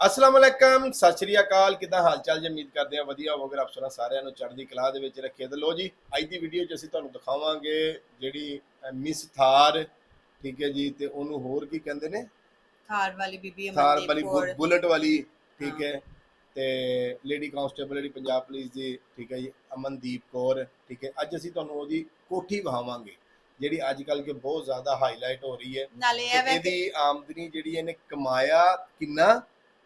ਅਸਲਾਮ ਅਲੈਕਮ ਸਤਿ ਸ਼੍ਰੀ ਅਕਾਲ। ਕਿਦਾਂ ਹਾਲ ਚਾਲ ਜੀ? ਉਮੀਦ ਕਰਦੇ ਆ ਵਧੀਆ ਹੋਵੋਗੇ। ਆਪ ਸੁਣਾ ਸਾਰਿਆਂ ਨੂੰ ਚੜ੍ਹਦੀ ਕਲਾ ਦੇ ਵਿੱਚ ਰੱਖੇ। ਤੇ ਲੋ ਜੀ ਅੱਜ ਦੀ ਵੀਡੀਓ 'ਚ ਅਸੀਂ ਤੁਹਾਨੂੰ ਦਿਖਾਵਾਂਗੇ ਜਿਹੜੀ ਮਿਸ ਥਾਰ ਠੀਕ ਹੈ ਜੀ? ਤੇ ਉਹਨੂੰ ਹੋਰ ਕੀ ਕਹਿੰਦੇ ਨੇ? ਥਾਰ ਵਾਲੀ ਬੀਬੀ ਥਾਰ ਅਮਨਦੀਪ ਵਾਲੀ ਕੌਰ। ਬੁਲਟ ਵਾਲੀ ਠੀਕ ਹਾਂ। ਤੇ ਲੇਡੀ ਕਾਂਸਟੇਬਲ ਜਿਹੜੀ ਪੰਜਾਬ ਪੁਲਿਸ ਦੀ ਠੀਕ ਹੈ ਜੀ? ਅਮਨਦੀਪ ਕੌਰ ਠੀਕ ਹੈ? ਅੱਜ ਅਸੀਂ ਤੁਹਾਨੂੰ ਉਹਦੀ ਕੋਠੀ ਵਹਾਵਾਂਗੇ ਜਿਹੜੀ ਅੱਜ ਕੱਲ ਕੇ ਬਹੁਤ ਜ਼ਿਆਦਾ ਹਾਈਲਾਈਟ ਹੋ ਰਹੀ ਹੈ। ਨਾਲੇ ਤੇ ਇਹ ਵੇ ਇਹਦੀ ਆਮਦਨੀ ਜਿਹੜੀ ਇਹਨੇ ਕਮਾਇਆ ਕਿੰਨਾ?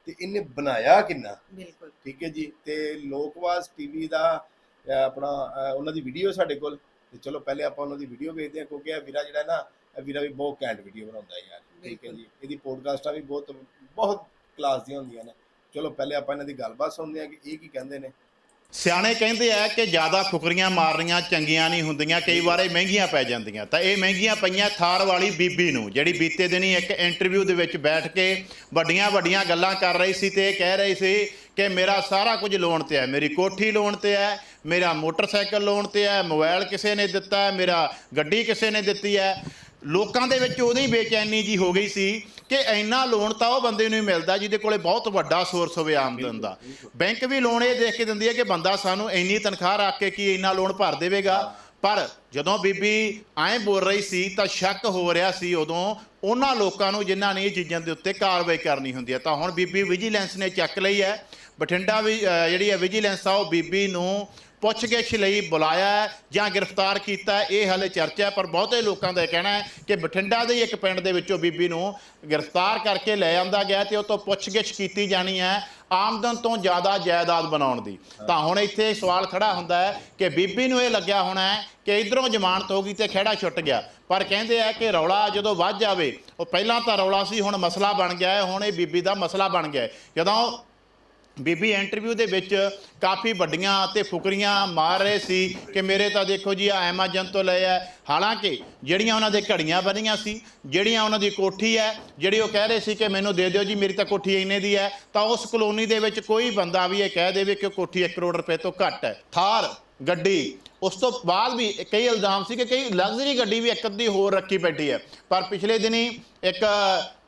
ਤੇ ਇਹਨੇ ਬਣਾਇਆ ਕਿੰਨਾ? ਬਿਲਕੁਲ। ਠੀਕ ਹੈ ਜੀ ਤੇ ਲੋਕਵਾਸ ਟੀਵੀ ਦਾ ਆਪਣਾ ਉਹਨਾਂ ਦੀ ਵੀਡੀਓ ਸਾਡੇ ਕੋਲ। ਤੇ ਚਲੋ ਪਹਿਲੇ ਆਪਾਂ ਉਹਨਾਂ ਦੀ ਵੀਡੀਓ ਵੇਖਦੇ ਹਾਂ ਕਿਉਂਕਿ ਇਹ ਵੀਰਾ ਜਿਹੜਾ ਨਾ ਇਹ ਵੀਰਾ ਵੀ ਬਹੁਤ ਕੈਂਟ ਵੀਡੀਓ ਬਣਾਉਂਦਾ ਯਾਰ। ਠੀਕ ਹੈ। ਜੀ ਇਹਦੀ ਪੋਡਕਾਸਟਾਂ ਵੀ ਬਹੁਤ ਬਹੁਤ ਕਲਾਸ ਦੀਆਂ ਹੁੰਦੀਆਂ ਨੇ। ਚਲੋ ਪਹਿਲੇ ਆਪਾਂ ਇਹਨਾਂ ਦੀ ਗੱਲਬਾਤ ਸੁਣਦੇ ਹਾਂ ਕਿ ਇਹ ਕੀ ਕਹਿੰਦੇ ਨੇ। ਸਿਆਣੇ ਕਹਿੰਦੇ ਆ ਕਿ ਜ਼ਿਆਦਾ ਫੁਕਰੀਆਂ ਮਾਰਨੀਆਂ ਚੰਗੀਆਂ ਨਹੀਂ ਹੁੰਦੀਆਂ, ਕਈ ਵਾਰ ਇਹ ਮਹਿੰਗੀਆਂ ਪੈ ਜਾਂਦੀਆਂ। ਤਾਂ ਇਹ ਮਹਿੰਗੀਆਂ ਪਈਆਂ ਥਾਰ ਵਾਲੀ ਬੀਬੀ ਨੂੰ, ਜਿਹੜੀ ਬੀਤੇ ਦਿਨੀ ਇੱਕ ਇੰਟਰਵਿਊ ਦੇ ਵਿੱਚ ਬੈਠ ਕੇ ਵੱਡੀਆਂ ਵੱਡੀਆਂ ਗੱਲਾਂ ਕਰ ਰਹੀ ਸੀ ਤੇ ਇਹ ਕਹਿ ਰਹੀ ਸੀ ਕਿ ਮੇਰਾ ਸਾਰਾ ਕੁਝ ਲੋਨ ਤੇ ਹੈ, ਮੇਰੀ ਕੋਠੀ ਲੋਨ ਤੇ ਹੈ, ਮੇਰਾ ਮੋਟਰਸਾਈਕਲ ਲੋਨ ਤੇ ਹੈ ਮੋਬਾਈਲ ਕਿਸੇ ਨੇ ਦਿੱਤਾ ਹੈ, ਮੇਰਾ ਗੱਡੀ ਕਿਸੇ ਨੇ ਦਿੱਤੀ ਹੈ। ਲੋਕਾਂ ਦੇ ਵਿੱਚ ਉਹਦੀ ਬੇਚੈਨੀ ਜੀ ਹੋ ਗਈ ਸੀ ਕਿ ਇੰਨਾ ਲੋਨ ਤਾਂ ਉਹ ਬੰਦੇ ਨੂੰ ਹੀ ਮਿਲਦਾ ਜਿਹਦੇ ਕੋਲੇ ਬਹੁਤ ਵੱਡਾ ਸੋਰਸ ਹੋਵੇ ਆਮਦਨ ਦਾ। ਬੈਂਕ ਵੀ ਲੋਨ ਇਹ ਦੇਖ ਕੇ ਦਿੰਦੀ ਹੈ ਕਿ ਬੰਦਾ ਸਾਨੂੰ ਇੰਨੀ ਤਨਖਾਹ ਰੱਖ ਕੇ ਕੀ ਇੰਨਾ ਲੋਨ ਭਰ ਦੇਵੇਗਾ? ਪਰ ਜਦੋਂ ਬੀਬੀ ਐਂ ਬੋਲ ਰਹੀ ਸੀ ਤਾਂ ਸ਼ੱਕ ਹੋ ਰਿਹਾ ਸੀ ਉਦੋਂ ਉਹਨਾਂ ਲੋਕਾਂ ਨੂੰ ਜਿਨ੍ਹਾਂ ਨੇ ਇਹ ਚੀਜ਼ਾਂ ਦੇ ਉੱਤੇ ਕਾਰਵਾਈ ਕਰਨੀ ਹੁੰਦੀ ਹੈ। ਤਾਂ ਹੁਣ ਬੀਬੀ ਵਿਜੀਲੈਂਸ ਨੇ ਚੱਕ ਲਈ ਹੈ। ਬਠਿੰਡਾ ਵੀ ਜਿਹੜੀ ਹੈ ਵਿਜੀਲੈਂਸ ਆ ਉਹ ਬੀਬੀ ਨੂੰ ਪੁੱਛਗਿੱਛ ਲਈ ਬੁਲਾਇਆ ਜਾਂ ਗ੍ਰਿਫਤਾਰ ਕੀਤਾ ਇਹ ਹਾਲੇ ਚਰਚਾ ਹੈ, ਪਰ ਬਹੁਤੇ ਲੋਕਾਂ ਦਾ ਇਹ ਕਹਿਣਾ ਹੈ ਕਿ ਬਠਿੰਡਾ ਦੇ ਇੱਕ ਪਿੰਡ ਦੇ ਵਿੱਚੋਂ ਬੀਬੀ ਨੂੰ ਗ੍ਰਿਫਤਾਰ ਕਰਕੇ ਲੈ ਆਂਦਾ ਗਿਆ ਤੇ ਉਹ ਤੋਂ ਪੁੱਛਗਿੱਛ ਕੀਤੀ ਜਾਣੀ ਹੈ ਆਮਦਨ ਤੋਂ ਜ਼ਿਆਦਾ ਜਾਇਦਾਦ ਬਣਾਉਣ ਦੀ। ਤਾਂ ਹੁਣ ਇੱਥੇ ਸਵਾਲ ਖੜਾ ਹੁੰਦਾ ਹੈ ਕਿ ਬੀਬੀ ਨੂੰ ਇਹ ਲੱਗਿਆ ਹੋਣਾ ਹੈ ਕਿ ਇਧਰੋਂ ਜ਼ਮਾਨਤ ਹੋ ਗਈ ਤੇ ਖੇੜਾ ਛੁੱਟ ਗਿਆ। ਪਰ ਕਹਿੰਦੇ ਆ ਕਿ ਰੌਲਾ ਜਦੋਂ ਵੱਧ ਜਾਵੇ ਉਹ ਪਹਿਲਾਂ ਤਾਂ ਰੌਲਾ ਸੀ ਹੁਣ ਮਸਲਾ ਬਣ ਗਿਆ ਹੈ ਹੁਣ ਇਹ ਬੀਬੀ ਦਾ ਮਸਲਾ ਬਣ ਗਿਆ ਹੈ। ਜਦੋਂ ਬੀਬੀ ਇੰਟਰਵਿਊ ਦੇ ਵਿੱਚ ਕਾਫੀ ਵੱਡੀਆਂ ਅਤੇ ਫੁਕਰੀਆਂ ਮਾਰ ਰਹੇ ਸੀ ਕਿ ਮੇਰੇ ਤਾਂ ਦੇਖੋ ਜੀ ਆ ਐਮਾਜ਼ਨ ਤੋਂ ਲਏ ਆ। ਹਾਲਾਂਕਿ ਜਿਹੜੀਆਂ ਉਹਨਾਂ ਦੇ ਘੜੀਆਂ ਬਣੀਆਂ ਸੀ, ਜਿਹੜੀਆਂ ਉਹਨਾਂ ਦੀ ਕੋਠੀ ਹੈ, ਜਿਹੜੀ ਉਹ ਕਹਿ ਰਹੇ ਸੀ ਕਿ ਮੈਨੂੰ ਦੇ ਦਿਓ ਜੀ, ਮੇਰੀ ਤਾਂ ਕੋਠੀ ਇੰਨੇ ਦੀ ਹੈ, ਤਾਂ ਉਸ ਕਲੋਨੀ ਦੇ ਵਿੱਚ ਕੋਈ ਬੰਦਾ ਵੀ ਇਹ ਕਹਿ ਦੇਵੇ ਕਿ ਕੋਠੀ 1 ਕਰੋੜ ਰੁਪਏ ਤੋਂ ਘੱਟ ਹੈ। ਥਾਰ, ਗੱਡੀ, ਉਸ ਤੋਂ ਬਾਅਦ ਵੀ ਕਈ ਇਲਜ਼ਾਮ ਸੀ ਕਿ ਕਈ ਲਗਜ਼ਰੀ ਗੱਡੀ ਵੀ ਇੱਕ ਅੱਧੀ ਹੋਰ ਰੱਖੀ ਬੈਠੀ ਹੈ। ਪਰ ਪਿਛਲੇ ਦਿਨੀ ਇੱਕ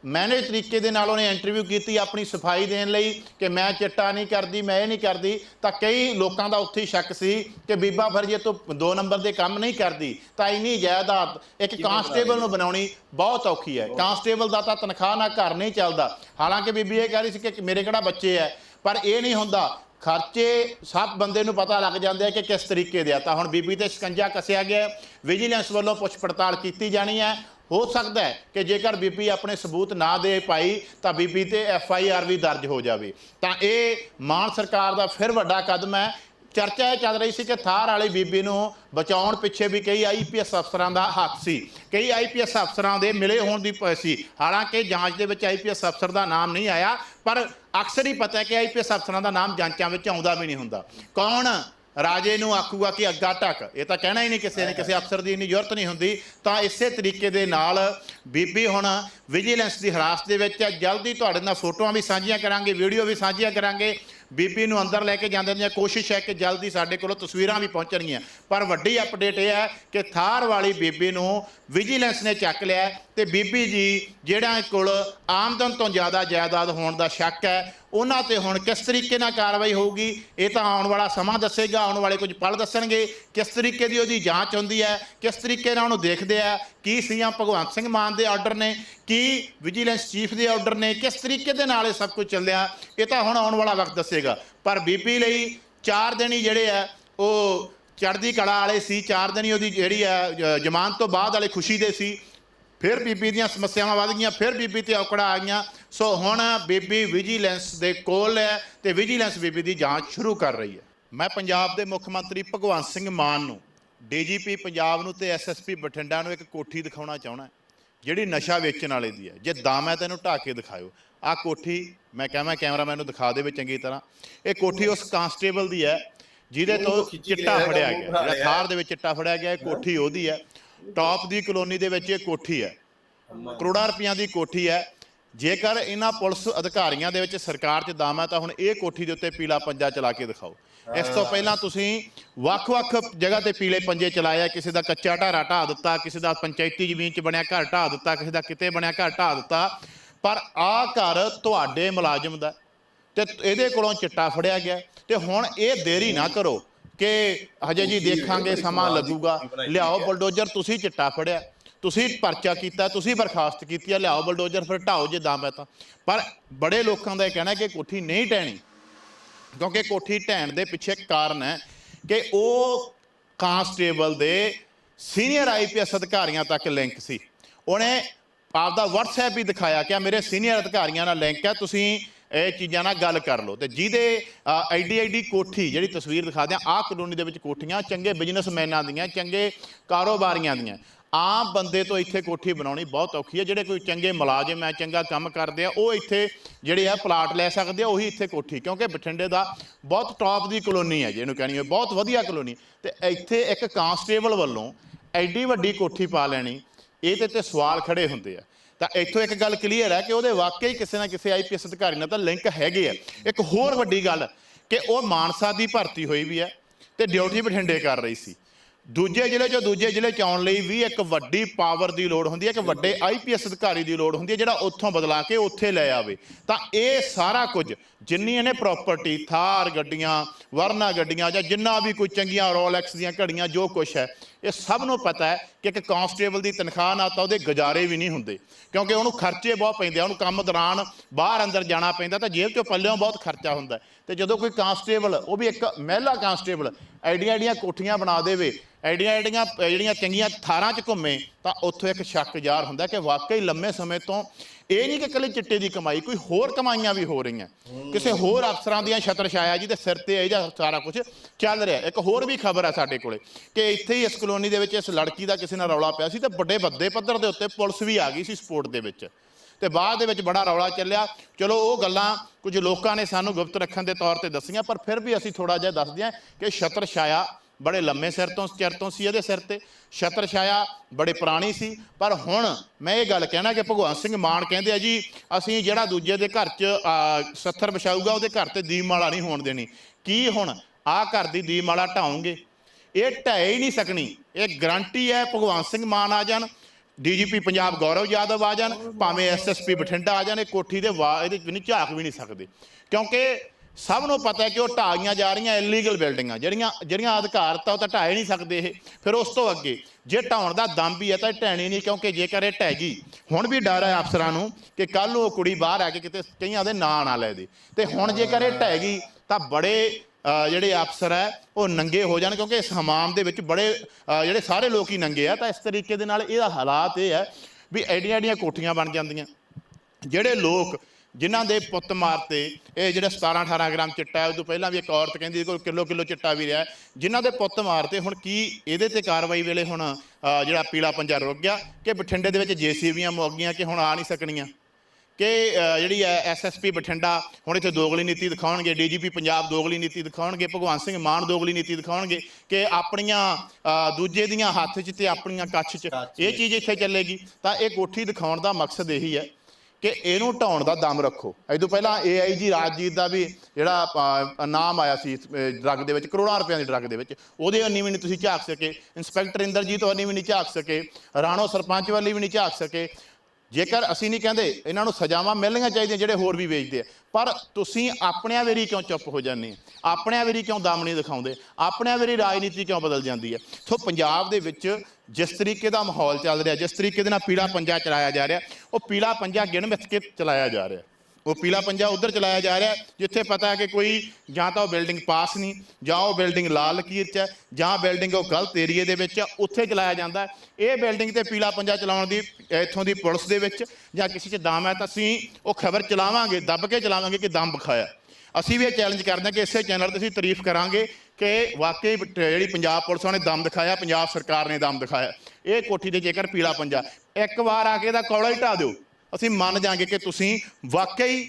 ਮੈਨੇਜ ਤਰੀਕੇ ਦੇ ਨਾਲ ਉਹਨੇ ਇੰਟਰਵਿਊ ਕੀਤੀ ਆਪਣੀ ਸਫ਼ਾਈ ਦੇਣ ਲਈ ਕਿ ਮੈਂ ਚਿੱਟਾ ਨਹੀਂ ਕਰਦੀ ਮੈਂ ਇਹ ਨਹੀਂ ਕਰਦੀ। ਤਾਂ ਕਈ ਲੋਕਾਂ ਦਾ ਉੱਥੇ ਸ਼ੱਕ ਸੀ ਕਿ ਬੀਬਾ ਫਿਰ ਜੇ ਤੂੰ ਦੋ ਨੰਬਰ ਦੇ ਕੰਮ ਨਹੀਂ ਕਰਦੀ। ਤਾਂ ਇੰਨੀ ਜਾਇਦਾਦ ਇੱਕ ਕਾਂਸਟੇਬਲ ਨੂੰ ਬਣਾਉਣੀ ਬਹੁਤ ਔਖੀ ਹੈ। ਕਾਂਸਟੇਬਲ ਦਾ ਤਾਂ ਤਨਖਾਹ ਨਾਲ ਘਰ ਨਹੀਂ ਚੱਲਦਾ। ਹਾਲਾਂਕਿ ਬੀਬੀ ਇਹ ਕਹਿ ਰਹੀ ਸੀ ਕਿ ਮੇਰੇ ਕਿਹੜਾ ਬੱਚੇ ਹੈ ਪਰ ਇਹ ਨਹੀਂ ਹੁੰਦਾ। ਖਰਚੇ ਸਭ ਬੰਦੇ ਨੂੰ ਪਤਾ ਲੱਗ ਜਾਂਦੇ ਆ ਕਿ ਕਿਸ ਤਰੀਕੇ ਦੇ ਆ। ਤਾਂ ਹੁਣ ਬੀਬੀ ਤੇ ਸ਼ਿਕੰਜਾ ਕੱਸਿਆ ਗਿਆ। ਵਿਜੀਲੈਂਸ ਵੱਲੋਂ ਪੁੱਛ ਪੜਤਾਲ ਕੀਤੀ ਜਾਣੀ ਹੈ। ਹੋ ਸਕਦਾ ਹੈ ਕਿ ਜੇਕਰ ਬੀਬੀ ਆਪਣੇ ਸਬੂਤ ਨਾ ਦੇ ਪਾਈ ਤਾਂ ਬੀਬੀ ਤੇ ਐਫ ਆਈ ਆਰ ਵੀ ਦਰਜ ਹੋ ਜਾਵੇ। ਤਾਂ ਇਹ ਮਾਨ ਸਰਕਾਰ ਦਾ ਫਿਰ ਵੱਡਾ ਕਦਮ ਹੈ। ਚਰਚਾ ਇਹ ਚੱਲ ਰਹੀ ਸੀ ਕਿ ਥਾਰ ਵਾਲੀ ਬੀਬੀ ਨੂੰ ਬਚਾਉਣ ਪਿੱਛੇ ਵੀ ਕਈ ਆਈਪੀਐਸ ਅਫਸਰਾਂ ਦਾ ਹੱਥ ਸੀ। ਕਈ ਆਈਪੀਐਸ ਅਫਸਰਾਂ ਦੇ ਮਿਲੇ ਹੋਣ ਦੀ ਪ- ਸੀ। ਹਾਲਾਂਕਿ ਜਾਂਚ ਦੇ ਵਿੱਚ ਆਈਪੀਐਸ ਅਫਸਰ ਦਾ ਨਾਮ ਨਹੀਂ ਆਇਆ, ਪਰ ਅਕਸਰ ਹੀ ਪਤਾ ਹੈ ਕਿ ਆਈਪੀਐਸ ਅਫਸਰਾਂ ਦਾ ਨਾਮ ਜਾਂਚਾਂ ਵਿੱਚ ਆਉਂਦਾ ਵੀ ਨਹੀਂ ਹੁੰਦਾ। ਕੌਣ ਰਾਜੇ ਨੂੰ ਆਖੂਗਾ ਕਿ ਅੱਗਾ ਟੱਕ ਇਹ ਤਾਂ ਕਹਿਣਾ ਹੀ ਨਹੀਂ ਕਿਸੇ ਨੇ, ਕਿਸੇ ਅਫਸਰ ਦੀ ਇੰਨੀ ਜ਼ਰੂਰਤ ਨਹੀਂ ਹੁੰਦੀ। ਤਾਂ ਇਸੇ ਤਰੀਕੇ ਦੇ ਨਾਲ ਬੀਬੀ ਹੁਣ ਵਿਜੀਲੈਂਸ ਦੀ ਹਰਾਸਤ ਦੇ ਵਿੱਚ ਹੈ। ਜਲਦੀ ਤੁਹਾਡੇ ਨਾਲ ਫੋਟੋਆਂ ਵੀ ਸਾਂਝੀਆਂ ਕਰਾਂਗੇ, ਵੀਡੀਓ ਵੀ ਸਾਂਝੀਆਂ ਕਰਾਂਗੇ। ਬੀਬੀ ਨੂੰ ਅੰਦਰ ਲੈ ਕੇ ਜਾਂਦੇ ਦੀ ਕੋਸ਼ਿਸ਼ ਹੈ ਕਿ ਜਲਦੀ ਸਾਡੇ ਕੋਲ ਤਸਵੀਰਾਂ ਵੀ ਪਹੁੰਚਣਗੀਆਂ। ਪਰ ਵੱਡੀ ਅਪਡੇਟ ਇਹ ਹੈ ਕਿ ਥਾਰ ਵਾਲੀ ਬੀਬੀ ਨੂੰ ਵਿਜੀਲੈਂਸ ਨੇ ਚੱਕ ਲਿਆ ਤੇ ਬੀਬੀ ਜੀ ਜਿਹੜਾ ਕੋਲ ਆਮਦਨ ਤੋਂ ਜ਼ਿਆਦਾ ਜਾਇਦਾਦ ਹੋਣ ਦਾ ਸ਼ੱਕ ਹੈ, ਉਹਨਾਂ ਤੇ ਹੁਣ ਕਿਸ ਤਰੀਕੇ ਨਾਲ ਕਾਰਵਾਈ ਹੋਊਗੀ, ਇਹ ਤਾਂ ਆਉਣ ਵਾਲਾ ਸਮਾਂ ਦੱਸੇਗਾ, ਆਉਣ ਵਾਲੇ ਕੁਝ ਪਲ ਦੱਸਣਗੇ, ਕਿਸ ਤਰੀਕੇ ਦੀ ਉਹਦੀ ਜਾਂਚ ਹੁੰਦੀ ਹੈ, ਕਿਸ ਤਰੀਕੇ ਨਾਲ ਉਹਨੂੰ ਦੇਖਦੇ ਆ, ਕੀ ਸੀਐਮ ਭਗਵੰਤ ਸਿੰਘ ਮਾਨ ਦੇ ਆਰਡਰ ਨੇ, ਕੀ ਵਿਜੀਲੈਂਸ ਚੀਫ ਦੇ ਆਰਡਰ ਨੇ, ਕਿਸ ਤਰੀਕੇ ਦੇ ਨਾਲ ਇਹ ਸਭ ਕੁਝ ਚੱਲਿਆ, ਇਹ ਤਾਂ ਹੁਣ ਆਉਣ ਵਾਲਾ ਵਕਤ ਦੱਸੇਗਾ। ਪਰ ਬੀਬੀ ਲਈ ਚਾਰ ਦਿਨ ਹੀ ਜਿਹੜੇ ਆ, ਉਹ ਚੜ੍ਹਦੀ ਕਲਾ ਵਾਲੇ ਸੀ, ਚਾਰ ਦਿਨ ਹੀ ਉਹਦੀ ਜਿਹੜੀ ਆ, ਜ- ਜ਼ਮਾਨਤ ਤੋਂ ਬਾਅਦ ਵਾਲੇ ਖੁਸ਼ੀ ਦੇ ਸੀ। ਫਿਰ ਬੀਬੀ ਦੀਆਂ ਸਮੱਸਿਆਵਾਂ ਵੱਧ ਗਈਆਂ ਫਿਰ ਬੀਬੀ ਤੇ ਔਕੜਾਂ ਆ ਗਈਆਂ। ਸੋ ਹੁਣ ਬੀਬੀ ਵਿਜੀਲੈਂਸ ਦੇ ਕੋਲ ਹੈ ਤੇ ਵਿਜੀਲੈਂਸ ਬੀਬੀ ਦੀ ਜਾਂਚ ਸ਼ੁਰੂ ਕਰ ਰਹੀ ਹੈ। ਮੈਂ ਪੰਜਾਬ ਦੇ ਮੁੱਖ ਮੰਤਰੀ ਭਗਵੰਤ ਸਿੰਘ ਮਾਨ ਨੂੰ ਡੀਜੀਪੀ ਪੰਜਾਬ ਨੂੰ ਤੇ ਐਸਐਸਪੀ ਬਠਿੰਡਾ ਨੂੰ ਇੱਕ ਕੋਠੀ ਦਿਖਾਉਣਾ ਚਾਹਣਾ ਜਿਹੜੀ ਨਸ਼ਾ ਵੇਚਣ ਵਾਲੇ ਦੀ ਹੈ। ਜੇ ਦਮ ਹੈ ਤੈਨੂੰ ਢਾ ਕੇ ਦਿਖਾਇਓ। ਆਹ ਕੋਠੀ ਮੈਂ ਕਹਾਂ ਕੈਮਰਾਮੈਨ ਨੂੰ ਦਿਖਾ ਦੇਵੇ ਚੰਗੀ ਤਰ੍ਹਾਂ। ਇਹ ਕੋਠੀ ਉਸ ਕਾਂਸਟੇਬਲ ਦੀ ਹੈ ਜਿਹਦੇ ਤੋਂ ਚਿੱਟਾ ਫੜਿਆ ਗਿਆ। ਜਿਹੜਾ। ਥਾਰ ਦੇ ਵਿੱਚ ਚਿੱਟਾ ਫੜਿਆ ਗਿਆ ਇਹ ਕੋਠੀ ਉਹਦੀ ਹੈ। ਟਾਪ ਦੀ ਕਲੋਨੀ ਦੇ ਵਿੱਚ ਇਹ ਕੋਠੀ ਹੈ। ਕਰੋੜਾਂ ਰੁਪਈਆਂ ਦੀ ਕੋਠੀ ਹੈ। ਜੇਕਰ ਇਹਨਾਂ ਪੁਲਿਸ ਅਧਿਕਾਰੀਆਂ ਦੇ ਵਿੱਚ ਸਰਕਾਰ 'ਚ ਦਮ ਹੈ ਤਾਂ ਹੁਣ ਇਹ ਕੋਠੀ ਦੇ ਉੱਤੇ ਪੀਲਾ ਪੰਜਾ ਚਲਾ ਕੇ ਦਿਖਾਓ। ਇਸ ਤੋਂ ਪਹਿਲਾਂ ਤੁਸੀਂ ਵੱਖ-ਵੱਖ ਜਗ੍ਹਾ ਤੇ ਪੀਲੇ ਪੰਜੇ ਚਲਾਏ ਆ। ਕਿਸੇ ਦਾ ਕੱਚਾ ਢਾਰਾ ਢਾ ਦਿੱਤਾ ਕਿਸੇ ਦਾ ਪੰਚਾਇਤੀ ਜ਼ਮੀਨ 'ਚ ਬਣਿਆ ਘਰ ਢਾ ਦਿੱਤਾ ਕਿਸੇ ਦਾ ਕਿਤੇ ਬਣਿਆ ਘਰ ਢਾ ਦਿੱਤਾ। ਪਰ ਆਹ ਘਰ ਤੁਹਾਡੇ ਮੁਲਾਜ਼ਮ ਦਾ ਤੇ ਇਹਦੇ ਕੋਲੋਂ ਚਿੱਟਾ ਫੜਿਆ ਗਿਆ। ਤੇ ਹੁਣ ਇਹ ਦੇਰੀ ਨਾ ਕਰੋ। ਕਿ ਹਜੇ ਜੀ ਦੇਖਾਂਗੇ ਸਮਾਂ ਲੱਗੂਗਾ। ਲਿਆਓ ਬਲਡੋਜ਼ਰ ਤੁਸੀਂ ਚਿੱਟਾ ਫੜਿਆ ਤੁਸੀਂ ਪਰਚਾ ਕੀਤਾ ਤੁਸੀਂ ਬਰਖਾਸਤ ਕੀਤੀ ਆ ਲਿਆਓ ਬਲਡੋਜ਼ਰ ਫਿਰ ਢਾਓ ਜੇ ਦਮ ਹੈ ਤਾਂ। ਪਰ ਬੜੇ ਲੋਕਾਂ ਦਾ ਇਹ ਕਹਿਣਾ ਕਿ ਕੋਠੀ ਨਹੀਂ ਟਹਿਣੀ ਕਿਉਂਕਿ ਕੋਠੀ ਢਹਿਣ ਦੇ ਪਿੱਛੇ ਕਾਰਨ ਹੈ ਕਿ ਉਹ ਕਾਂਸਟੇਬਲ ਦੇ ਸੀਨੀਅਰ ਆਈਪੀਐਸ ਅਧਿਕਾਰੀਆਂ ਤੱਕ ਲਿੰਕ ਸੀ। ਉਹਨੇ ਆਪਦਾ WhatsApp ਵੀ ਦਿਖਾਇਆ ਕਿ ਮੇਰੇ ਸੀਨੀਅਰ ਅਧਿਕਾਰੀਆਂ ਨਾਲ ਲਿੰਕ ਹੈ ਤੁਸੀਂ ਇਹ ਚੀਜ਼ਾਂ ਨਾਲ ਗੱਲ ਕਰ ਲਓ ਤੇ ਜਿਹਦੇ ਐਡੀ ਐਡੀ ਕੋਠੀ ਜਿਹੜੀ ਤਸਵੀਰ ਦਿਖਾਦੇ ਆ ਆਹ ਕਲੋਨੀ ਦੇ ਵਿੱਚ ਕੋਠੀਆਂ, ਚੰਗੇ ਬਿਜ਼ਨਸਮੈਨਾਂ ਦੀਆਂ, ਚੰਗੇ ਕਾਰੋਬਾਰੀਆਂ ਦੀਆਂ। ਆਮ ਬੰਦੇ ਤੋਂ ਇੱਥੇ ਕੋਠੀ ਬਣਾਉਣੀ ਬਹੁਤ ਔਖੀ ਹੈ, ਜਿਹੜੇ ਕੋਈ ਚੰਗੇ ਮੁਲਾਜ਼ਮ ਹੈ, ਚੰਗਾ ਕੰਮ ਕਰਦੇ ਆ, ਉਹ ਇੱਥੇ ਜਿਹੜੇ ਆ ਪਲਾਟ ਲੈ ਸਕਦੇ ਆ, ਉਹੀ ਇੱਥੇ ਕੋਠੀ, ਕਿਉਂਕਿ ਬਠਿੰਡੇ ਦਾ ਬਹੁਤ ਟੌਪ ਦੀ ਕਲੋਨੀ ਹੈ, ਜਿਹਨੂੰ ਕਹਿਣੀ ਹੈ ਬਹੁਤ ਵਧੀਆ ਕਲੋਨੀ। ਤੇ ਇੱਥੇ ਇੱਕ ਕਾਂਸਟੇਬਲ ਵੱਲੋਂ ਐਡੀ ਵੱਡੀ ਕੋਠੀ ਪਾ ਲੈਣੀ, ਇਹਦੇ ਤੇ ਤੇ ਸਵਾਲ ਖੜੇ ਹੁੰਦੇ ਆ। ਤਾਂ ਇੱਥੋਂ ਇੱਕ ਗੱਲ ਕਲੀਅਰ ਹੈ ਕਿ ਉਹਦੇ ਵਾਕਈ ਕਿਸੇ ਨਾ ਕਿਸੇ ਆਈਪੀਐਸ ਅਧਿਕਾਰੀ ਨਾਲ ਤਾਂ ਲਿੰਕ ਹੈਗੇ ਆ। ਇੱਕ ਹੋਰ ਵੱਡੀ ਗੱਲ ਕਿ ਉਹ ਮਾਨਸਾ ਦੀ ਭਰਤੀ ਹੋਈ ਵੀ ਹੈ ਤੇ ਡਿਊਟੀ ਬਠਿੰਡੇ ਕਰ ਰਹੀ ਸੀ। ਦੂਜੇ ਜ਼ਿਲ੍ਹੇ ਚੋਂ ਦੂਜੇ ਜ਼ਿਲ੍ਹੇ ਚ ਆਉਣ ਲਈ ਵੀ ਇੱਕ ਵੱਡੀ ਪਾਵਰ ਦੀ ਲੋੜ ਹੁੰਦੀ ਹੈ, ਇੱਕ ਵੱਡੇ ਆਈਪੀਐਸ ਅਧਿਕਾਰੀ ਦੀ ਲੋੜ ਹੁੰਦੀ ਹੈ, ਜਿਹੜਾ ਉੱਥੋਂ ਬਦਲਾ ਕੇ ਉੱਥੇ ਲੈ ਆਵੇ। ਤਾਂ ਇਹ ਸਾਰਾ ਕੁਝ ਜਿੰਨੀ ਇਹਨੇ ਪ੍ਰਾਪਰਟੀ ਥਾਰ ਗੱਡੀਆਂ, ਵਰਨਾ ਗੱਡੀਆਂ ਜਾਂ ਜਿੰਨਾ ਵੀ ਕੋਈ ਚੰਗੀਆਂ ਰੋਲੈਕਸ ਦੀਆਂ ਘੜੀਆਂ, ਜੋ ਕੁਝ ਹੈ ਇਹ ਸਭ ਨੂੰ ਪਤਾ ਹੈ ਕਿ ਇੱਕ ਕਾਂਸਟੇਬਲ ਦੀ ਤਨਖਾਹ ਨਾਲ ਤਾਂ ਉਹਦੇ ਗੁਜ਼ਾਰੇ ਵੀ ਨਹੀਂ ਹੁੰਦੇ ਕਿਉਂਕਿ ਉਹਨੂੰ ਖਰਚੇ ਬਹੁਤ ਪੈਂਦੇ ਆ, ਉਹਨੂੰ ਕੰਮ ਦੌਰਾਨ ਬਾਹਰ ਅੰਦਰ ਜਾਣਾ ਪੈਂਦਾ ਤਾਂ ਜੇਬ ਚੋਂ ਪੱਲਿਓਂ ਬਹੁਤ ਖਰਚਾ ਹੁੰਦਾ ਹੈ। ਤੇ ਜਦੋਂ ਕੋਈ ਕਾਂਸਟੇਬਲ, ਉਹ ਵੀ ਇੱਕ ਮਹਿਲਾ ਕਾਂਸਟੇਬਲ, ਐਡੀਆਂ ਐਡੀਆਂ ਕੋਠੀਆਂ ਬਣਾ ਦੇਵੇ, ਐਡੀਆਂ ਐਡੀਆਂ, ਜਿਹੜੀਆਂ ਚੰਗੀਆਂ ਥਾਰਾਂ 'ਚ ਘੁੰਮੇ, ਤਾਂ ਉੱਥੋਂ ਇੱਕ ਸ਼ੱਕ ਜ਼ਾਹਰ ਹੁੰਦਾ ਕਿ ਵਾਕਈ ਲੰਮੇ ਸਮੇਂ ਤੋਂ ਇਹ ਨਹੀਂ ਕਿ ਇਕੱਲੇ ਚਿੱਟੇ ਦੀ ਕਮਾਈ, ਕੋਈ ਹੋਰ ਕਮਾਈਆਂ ਵੀ ਹੋ ਰਹੀਆਂ। ਕਿਸੇ ਹੋਰ ਅਫਸਰਾਂ ਦੀਆਂ ਛਤਰ ਛਾਇਆ ਜੀ ਦੇ ਸਿਰ ਤੇ ਇਹਦਾ ਸਾਰਾ ਕੁਝ ਚੱਲ ਰਿਹਾ। ਇੱਕ ਹੋਰ ਵੀ ਖਬਰ ਹੈ ਸਾਡੇ ਕੋਲੇ ਕਿ ਇੱਥੇ ਹੀ ਇਸ ਕਲੋਨੀ ਦੇ ਵਿੱਚ ਇਸ ਲੜਕੀ ਦਾ ਕਿਸੇ ਨਾਲ ਰੌਲਾ ਪਿਆ ਸੀ ਤੇ ਵੱਡੇ ਵੱਡੇ ਪੱਧਰ ਦੇ ਉੱਤੇ ਪੁਲਿਸ ਵੀ ਆ ਗਈ ਸੀ ਸਪੋਰਟ ਦੇ ਵਿੱਚ। ਤੇ ਬਾਅਦ ਦੇ ਵਿੱਚ ਬੜਾ ਰੌਲਾ ਚੱਲਿਆ। ਚਲੋ, ਉਹ ਗੱਲਾਂ ਕੁਝ ਲੋਕਾਂ ਨੇ ਸਾਨੂੰ ਗੁਪਤ ਰੱਖਣ ਦੇ ਤੌਰ ਤੇ ਦੱਸੀਆਂ, ਪਰ ਫਿਰ ਵੀ ਅਸੀਂ ਥੋੜਾ ਜਿਹਾ ਦੱਸਦੇ ਹਾਂ ਕਿ ਛਤਰ ਛਾਇਆ ਬੜੇ ਲੰਮੇ ਸਿਰ ਤੋਂ ਚਿਰ ਤੋਂ ਸੀ ਇਹਦੇ ਸਿਰ ਤੇ। ਛਤਰ ਛਾਇਆ ਬੜੇ ਪੁਰਾਣੀ ਸੀ। ਪਰ ਹੁਣ ਮੈਂ ਇਹ ਗੱਲ ਕਹਿਣਾ ਕਿ ਭਗਵੰਤ ਸਿੰਘ ਮਾਨ ਕਹਿੰਦੇ ਆ ਜੀ, ਅਸੀਂ ਜਿਹੜਾ ਦੂਜੇ ਦੇ ਘਰ 'ਚ ਸੱਥਰ ਵਿਛਾਊਗਾ, ਉਹਦੇ ਘਰ ਤੇ ਦੀਪਮਾਲਾ ਨਹੀਂ ਹੋਣ ਦੇਣੀ। ਕੀ ਹੁਣ ਆਹ ਘਰ ਦੀ ਦੀਪਮਾਲਾ ਢਾਉਂਗੇ ਇਹ ਢਹਿ ਹੀ ਨਹੀਂ ਸਕਣੀ। ਇਹ ਗਰੰਟੀ ਹੈ ਭਗਵੰਤ ਸਿੰਘ ਮਾਨ ਆ ਜਾਣ, ਡੀਜੀਪੀ ਪੰਜਾਬ ਗੌਰਵ ਯਾਦਵ ਆ ਜਾਣ, ਭਾਵੇਂ ਐਸਐਸਪੀ ਬਠਿੰਡਾ ਆ ਜਾਣ, ਇਹ ਕੋਠੀ ਦੇ ਵਾ, ਇਹਦੇ ਨਹੀਂ ਝਾਕ ਵੀ ਨਹੀਂ ਸਕਦੇ। ਕਿਉਂਕਿ ਸਭ ਨੂੰ ਪਤਾ ਹੈ ਕਿ ਉਹ ਢਾਈਆਂ ਜਾ ਰਹੀਆਂ ਇਲੀਗਲ ਬਿਲਡਿੰਗਾਂ ਜਿਹੜੀਆਂ ਜਿਹੜੀਆਂ ਅਧਿਕਾਰਤ ਆ ਉਹ ਤਾਂ ਢਾਏ ਨਹੀਂ ਸਕਦੇ ਇਹ। ਫਿਰ ਉਸ ਤੋਂ ਅੱਗੇ, ਜੇ ਢਾਉਣ ਦਾ ਦਮ ਵੀ ਹੈ ਤਾਂ ਇਹ ਢਹਿਣੀ ਨਹੀਂ, ਕਿਉਂਕਿ ਜੇਕਰ ਇਹ ਢਹਿ ਗਈ, ਹੁਣ ਵੀ ਡਰ ਹੈ ਅਫਸਰਾਂ ਨੂੰ ਕਿ ਕੱਲ ਨੂੰ ਉਹ ਕੁੜੀ ਬਾਹਰ ਆ ਕੇ ਕਿਤੇ ਕਈਆਂ ਦੇ ਨਾਂ ਨਾ ਲੈ ਦੇ। ਤੇ ਹੁਣ ਜੇਕਰ ਇਹ ਢਹਿ ਗਈ, ਤਾਂ ਬੜੇ ਜਿਹੜੇ ਅਫਸਰ ਹੈ, ਉਹ ਨੰਗੇ ਹੋ ਜਾਣ, ਕਿਉਂਕਿ ਇਸ ਹਮਾਮ ਦੇ ਵਿੱਚ ਬੜੇ ਜਿਹੜੇ ਸਾਰੇ ਲੋਕ ਹੀ ਨੰਗੇ ਆ, ਤਾਂ ਇਸ ਤਰੀਕੇ ਦੇ ਨਾਲ ਇਹਦਾ ਹਾਲਾਤ ਇਹ ਹੈ ਵੀ ਐਡੀਆਂ ਐਡੀਆਂ ਕੋਠੀਆਂ ਬਣ ਜਾਂਦੀਆਂ। ਜਿਹੜੇ ਲੋਕ ਜਿਨ੍ਹਾਂ ਦੇ ਪੁੱਤ ਮਾਰਤੇ ਇਹ ਜਿਹੜਾ 17 18 ਗ੍ਰਾਮ ਚਿੱਟਾ ਹੈ ਉਹ ਤੋਂ ਪਹਿਲਾਂ ਵੀ ਇੱਕ ਔਰਤ ਕਹਿੰਦੀ ਕੋਈ ਕਿਲੋ ਕਿਲੋ ਚਿੱਟਾ ਵੀ ਰਿਹਾ ਜਿਨ੍ਹਾਂ ਦੇ ਪੁੱਤ ਮਾਰਤੇ ਹੁਣ ਕੀ ਇਹਦੇ ਤੇ ਕਾਰਵਾਈ ਵੇਲੇ ਹੁਣ ਜਿਹੜਾ ਪੀਲਾ ਪੰਜਾ ਰੁਕ ਗਿਆ ਕਿ ਬਠਿੰਡੇ ਦੇ ਵਿੱਚ ਜੀਸੀਬੀਆਂ ਮੁੱਕ ਗਈਆਂ ਕਿ ਹੁਣ ਆ ਨਹੀਂ ਸਕਣੀਆਂ? ਕਿ ਜਿਹੜੀ ਹੈ ਐਸਐਸਪੀ ਬਠਿੰਡਾ ਹੁਣ ਇੱਥੇ ਦੋਗਲੀ ਨੀਤੀ ਦਿਖਾਉਣਗੇ ਡੀਜੀਪੀ ਪੰਜਾਬ ਦੋਗਲੀ ਨੀਤੀ ਦਿਖਾਉਣਗੇ ਭਗਵੰਤ ਸਿੰਘ ਮਾਨ ਦੋਗਲੀ ਨੀਤੀ ਦਿਖਾਉਣਗੇ ਕਿ ਆਪਣੀਆਂ ਦੂਜੇ ਦੀਆਂ ਹੱਥ 'ਚ ਤੇ ਆਪਣੀਆਂ ਕੱਛ 'ਚ ਇਹ ਚੀਜ਼ ਇੱਥੇ ਚੱਲੇਗੀ। ਤਾਂ ਇਹ ਕੋਠੀ ਦਿਖਾਉਣ ਦਾ ਮਕਸਦ ਇਹੀ ਹੈ ਕਿ ਇਹਨੂੰ ਢਾਉਣ ਦਾ ਦਮ ਰੱਖੋ। ਇਹ ਤੋਂ ਪਹਿਲਾਂ ਏਆਈਜੀ ਰਾਜਜੀਤ ਦਾ ਵੀ ਜਿਹੜਾ ਨਾਮ ਆਇਆ ਸੀ ਡਰੱਗ ਦੇ ਵਿੱਚ, ਕਰੋੜਾਂ ਰੁਪਈਆਂ ਦੀ ਡਰੱਗ ਦੇ ਵਿੱਚ, ਉਹਦੇ ਅੰਨੀ ਵੀ ਨਹੀਂ ਤੁਸੀਂ ਝਾਕ ਸਕੇ। ਇੰਸਪੈਕਟਰ ਇੰਦਰਜੀਤ ਅੰਨੀ ਵੀ ਨਹੀਂ ਝਾਕ ਸਕੇ। ਰਾਣੋ ਸਰਪੰਚ ਵਾਲੀ ਵੀ ਨਹੀਂ ਝਾਕ ਸਕੇ। ਜੇਕਰ ਅਸੀਂ ਨਹੀਂ ਕਹਿੰਦੇ, ਇਹਨਾਂ ਨੂੰ ਸਜ਼ਾਵਾਂ ਮਿਲਣੀਆਂ ਚਾਹੀਦੀਆਂ ਜਿਹੜੇ ਹੋਰ ਵੀ ਵੇਚਦੇ ਆ। ਪਰ ਤੁਸੀਂ ਆਪਣਿਆਂ ਵੇਰੀ ਕਿਉਂ ਚੁੱਪ ਹੋ ਜਾਂਦੇ ਆਪਣਿਆਂ ਵੇਰੀ ਕਿਉਂ ਦਮ ਨਹੀਂ ਦਿਖਾਉਂਦੇ? ਆਪਣਿਆਂ ਵੇਰੀ ਰਾਜਨੀਤੀ ਕਿਉਂ ਬਦਲ ਜਾਂਦੀ ਹੈ ਸੋ ਪੰਜਾਬ ਦੇ ਵਿੱਚ ਜਿਸ ਤਰੀਕੇ ਦਾ ਮਾਹੌਲ ਚੱਲ ਰਿਹਾ, ਜਿਸ ਤਰੀਕੇ ਦੇ ਨਾਲ ਪੀਲਾ ਪੰਜਾ ਚਲਾਇਆ ਜਾ ਰਿਹਾ, ਉਹ ਪੀਲਾ ਪੰਜਾ ਗਿਣ ਮਿਥ ਕੇ ਚਲਾਇਆ ਜਾ ਰਿਹਾ। ਉਹ ਪੀਲਾ ਪੰਜਾ ਉਧਰ ਚਲਾਇਆ ਜਾ ਰਿਹਾ ਜਿੱਥੇ ਪਤਾ ਹੈ ਕਿ ਕੋਈ ਜਾਂ ਤਾਂ ਉਹ ਬਿਲਡਿੰਗ ਪਾਸ ਨਹੀਂ ਜਾਂ ਉਹ ਬਿਲਡਿੰਗ ਲਾਲ ਲਕੀਰ 'ਚ ਹੈ ਜਾਂ ਬਿਲਡਿੰਗ ਉਹ ਗਲਤ ਏਰੀਏ ਦੇ ਵਿੱਚ ਹੈ, ਉੱਥੇ ਚਲਾਇਆ ਜਾਂਦਾ ਇਹ ਬਿਲਡਿੰਗ ਤੇ ਪੀਲਾ ਪੰਜਾ ਚਲਾਉਣ ਦੀ ਇੱਥੋਂ ਦੀ ਪੁਲਿਸ ਦੇ ਵਿੱਚ ਜਾਂ ਕਿਸੇ 'ਚ ਦਮ ਹੈ ਤਾਂ ਅਸੀਂ ਉਹ ਖਬਰ ਚਲਾਵਾਂਗੇ ਦੱਬ ਕੇ ਚਲਾਵਾਂਗੇ ਕਿ ਦਮ ਵਿਖਾਇਆ। ਅਸੀਂ ਵੀ ਇਹ ਚੈਲੰਜ ਕਰਦੇ ਹਾਂ ਕਿ ਇਸੇ ਚੈਨਲ ਤੇ ਅਸੀਂ ਤਾਰੀਫ ਕਰਾਂਗੇ ਕਿ ਵਾਕਈ ਬ- ਜਿਹੜੀ ਪੰਜਾਬ ਪੁਲਿਸ ਨੇ ਦਮ ਦਿਖਾਇਆ ਪੰਜਾਬ ਸਰਕਾਰ ਨੇ ਦਮ ਦਿਖਾਇਆ। ਇਹ ਕੋਠੀ ਦੇ ਜੇਕਰ ਪੀਲਾ ਪੰਜਾ ਇੱਕ ਵਾਰ ਆ ਕੇ ਇਹਦਾ ਕੌੜਾ ਹੀ ਢਾ ਦਿਓ। ਅਸੀਂ ਮੰਨ ਜਾਾਂਗੇ ਕਿ ਤੁਸੀਂ ਵਾਕਈ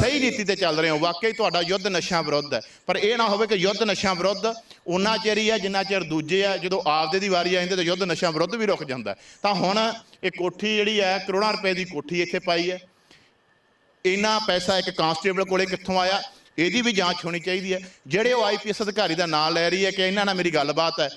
ਸਹੀ ਨੀਤੀ ਤੇ ਚੱਲ ਰਹੇ ਹੋ ਵਾਕਈ ਤੁਹਾਡਾ ਯੁੱਧ ਨਸ਼ਾ ਵਿਰੁੱਧ ਹੈ। ਪਰ ਇਹ ਨਾ ਹੋਵੇ ਕਿ ਯੁੱਧ ਨਸ਼ਾ ਵਿਰੁੱਧ ਉਨਾ ਚਿਰ ਹੀ ਹੈ ਜਿੰਨਾ ਚਿਰ ਦੂਜੇ ਆ ਜਦੋਂ ਆਪਦੇ ਦੀ ਵਾਰੀ ਆ ਜਾਂਦੀ ਤਾਂ ਯੁੱਧ ਨਸ਼ਾ ਵਿਰੁੱਧ ਵੀ ਰੁਕ ਜਾਂਦਾ। ਤਾਂ ਹੁਣ ਇਹ ਕੋਠੀ ਜਿਹੜੀ ਹੈ ਕਰੋੜਾਂ ਰੁਪਏ ਦੀ ਕੋਠੀ ਇੱਥੇ ਪਾਈ ਹੈ। ਇੰਨਾ ਪੈਸਾ ਇੱਕ ਕਾਂਸਟੇਬਲ ਕੋਲੇ ਕਿੱਥੋਂ ਆਇਆ? ਇਹਦੀ ਵੀ ਜਾਂਚ ਹੋਣੀ ਚਾਹੀਦੀ ਹੈ। ਜਿਹੜੇ ਉਹ ਆਈਪੀਐਸ ਅਧਿਕਾਰੀ ਦਾ ਨਾਮ ਲੈ ਰਹੀ ਹੈ ਕਿ ਇਹਨਾਂ ਨਾਲ ਮੇਰੀ ਗੱਲਬਾਤ ਹੈ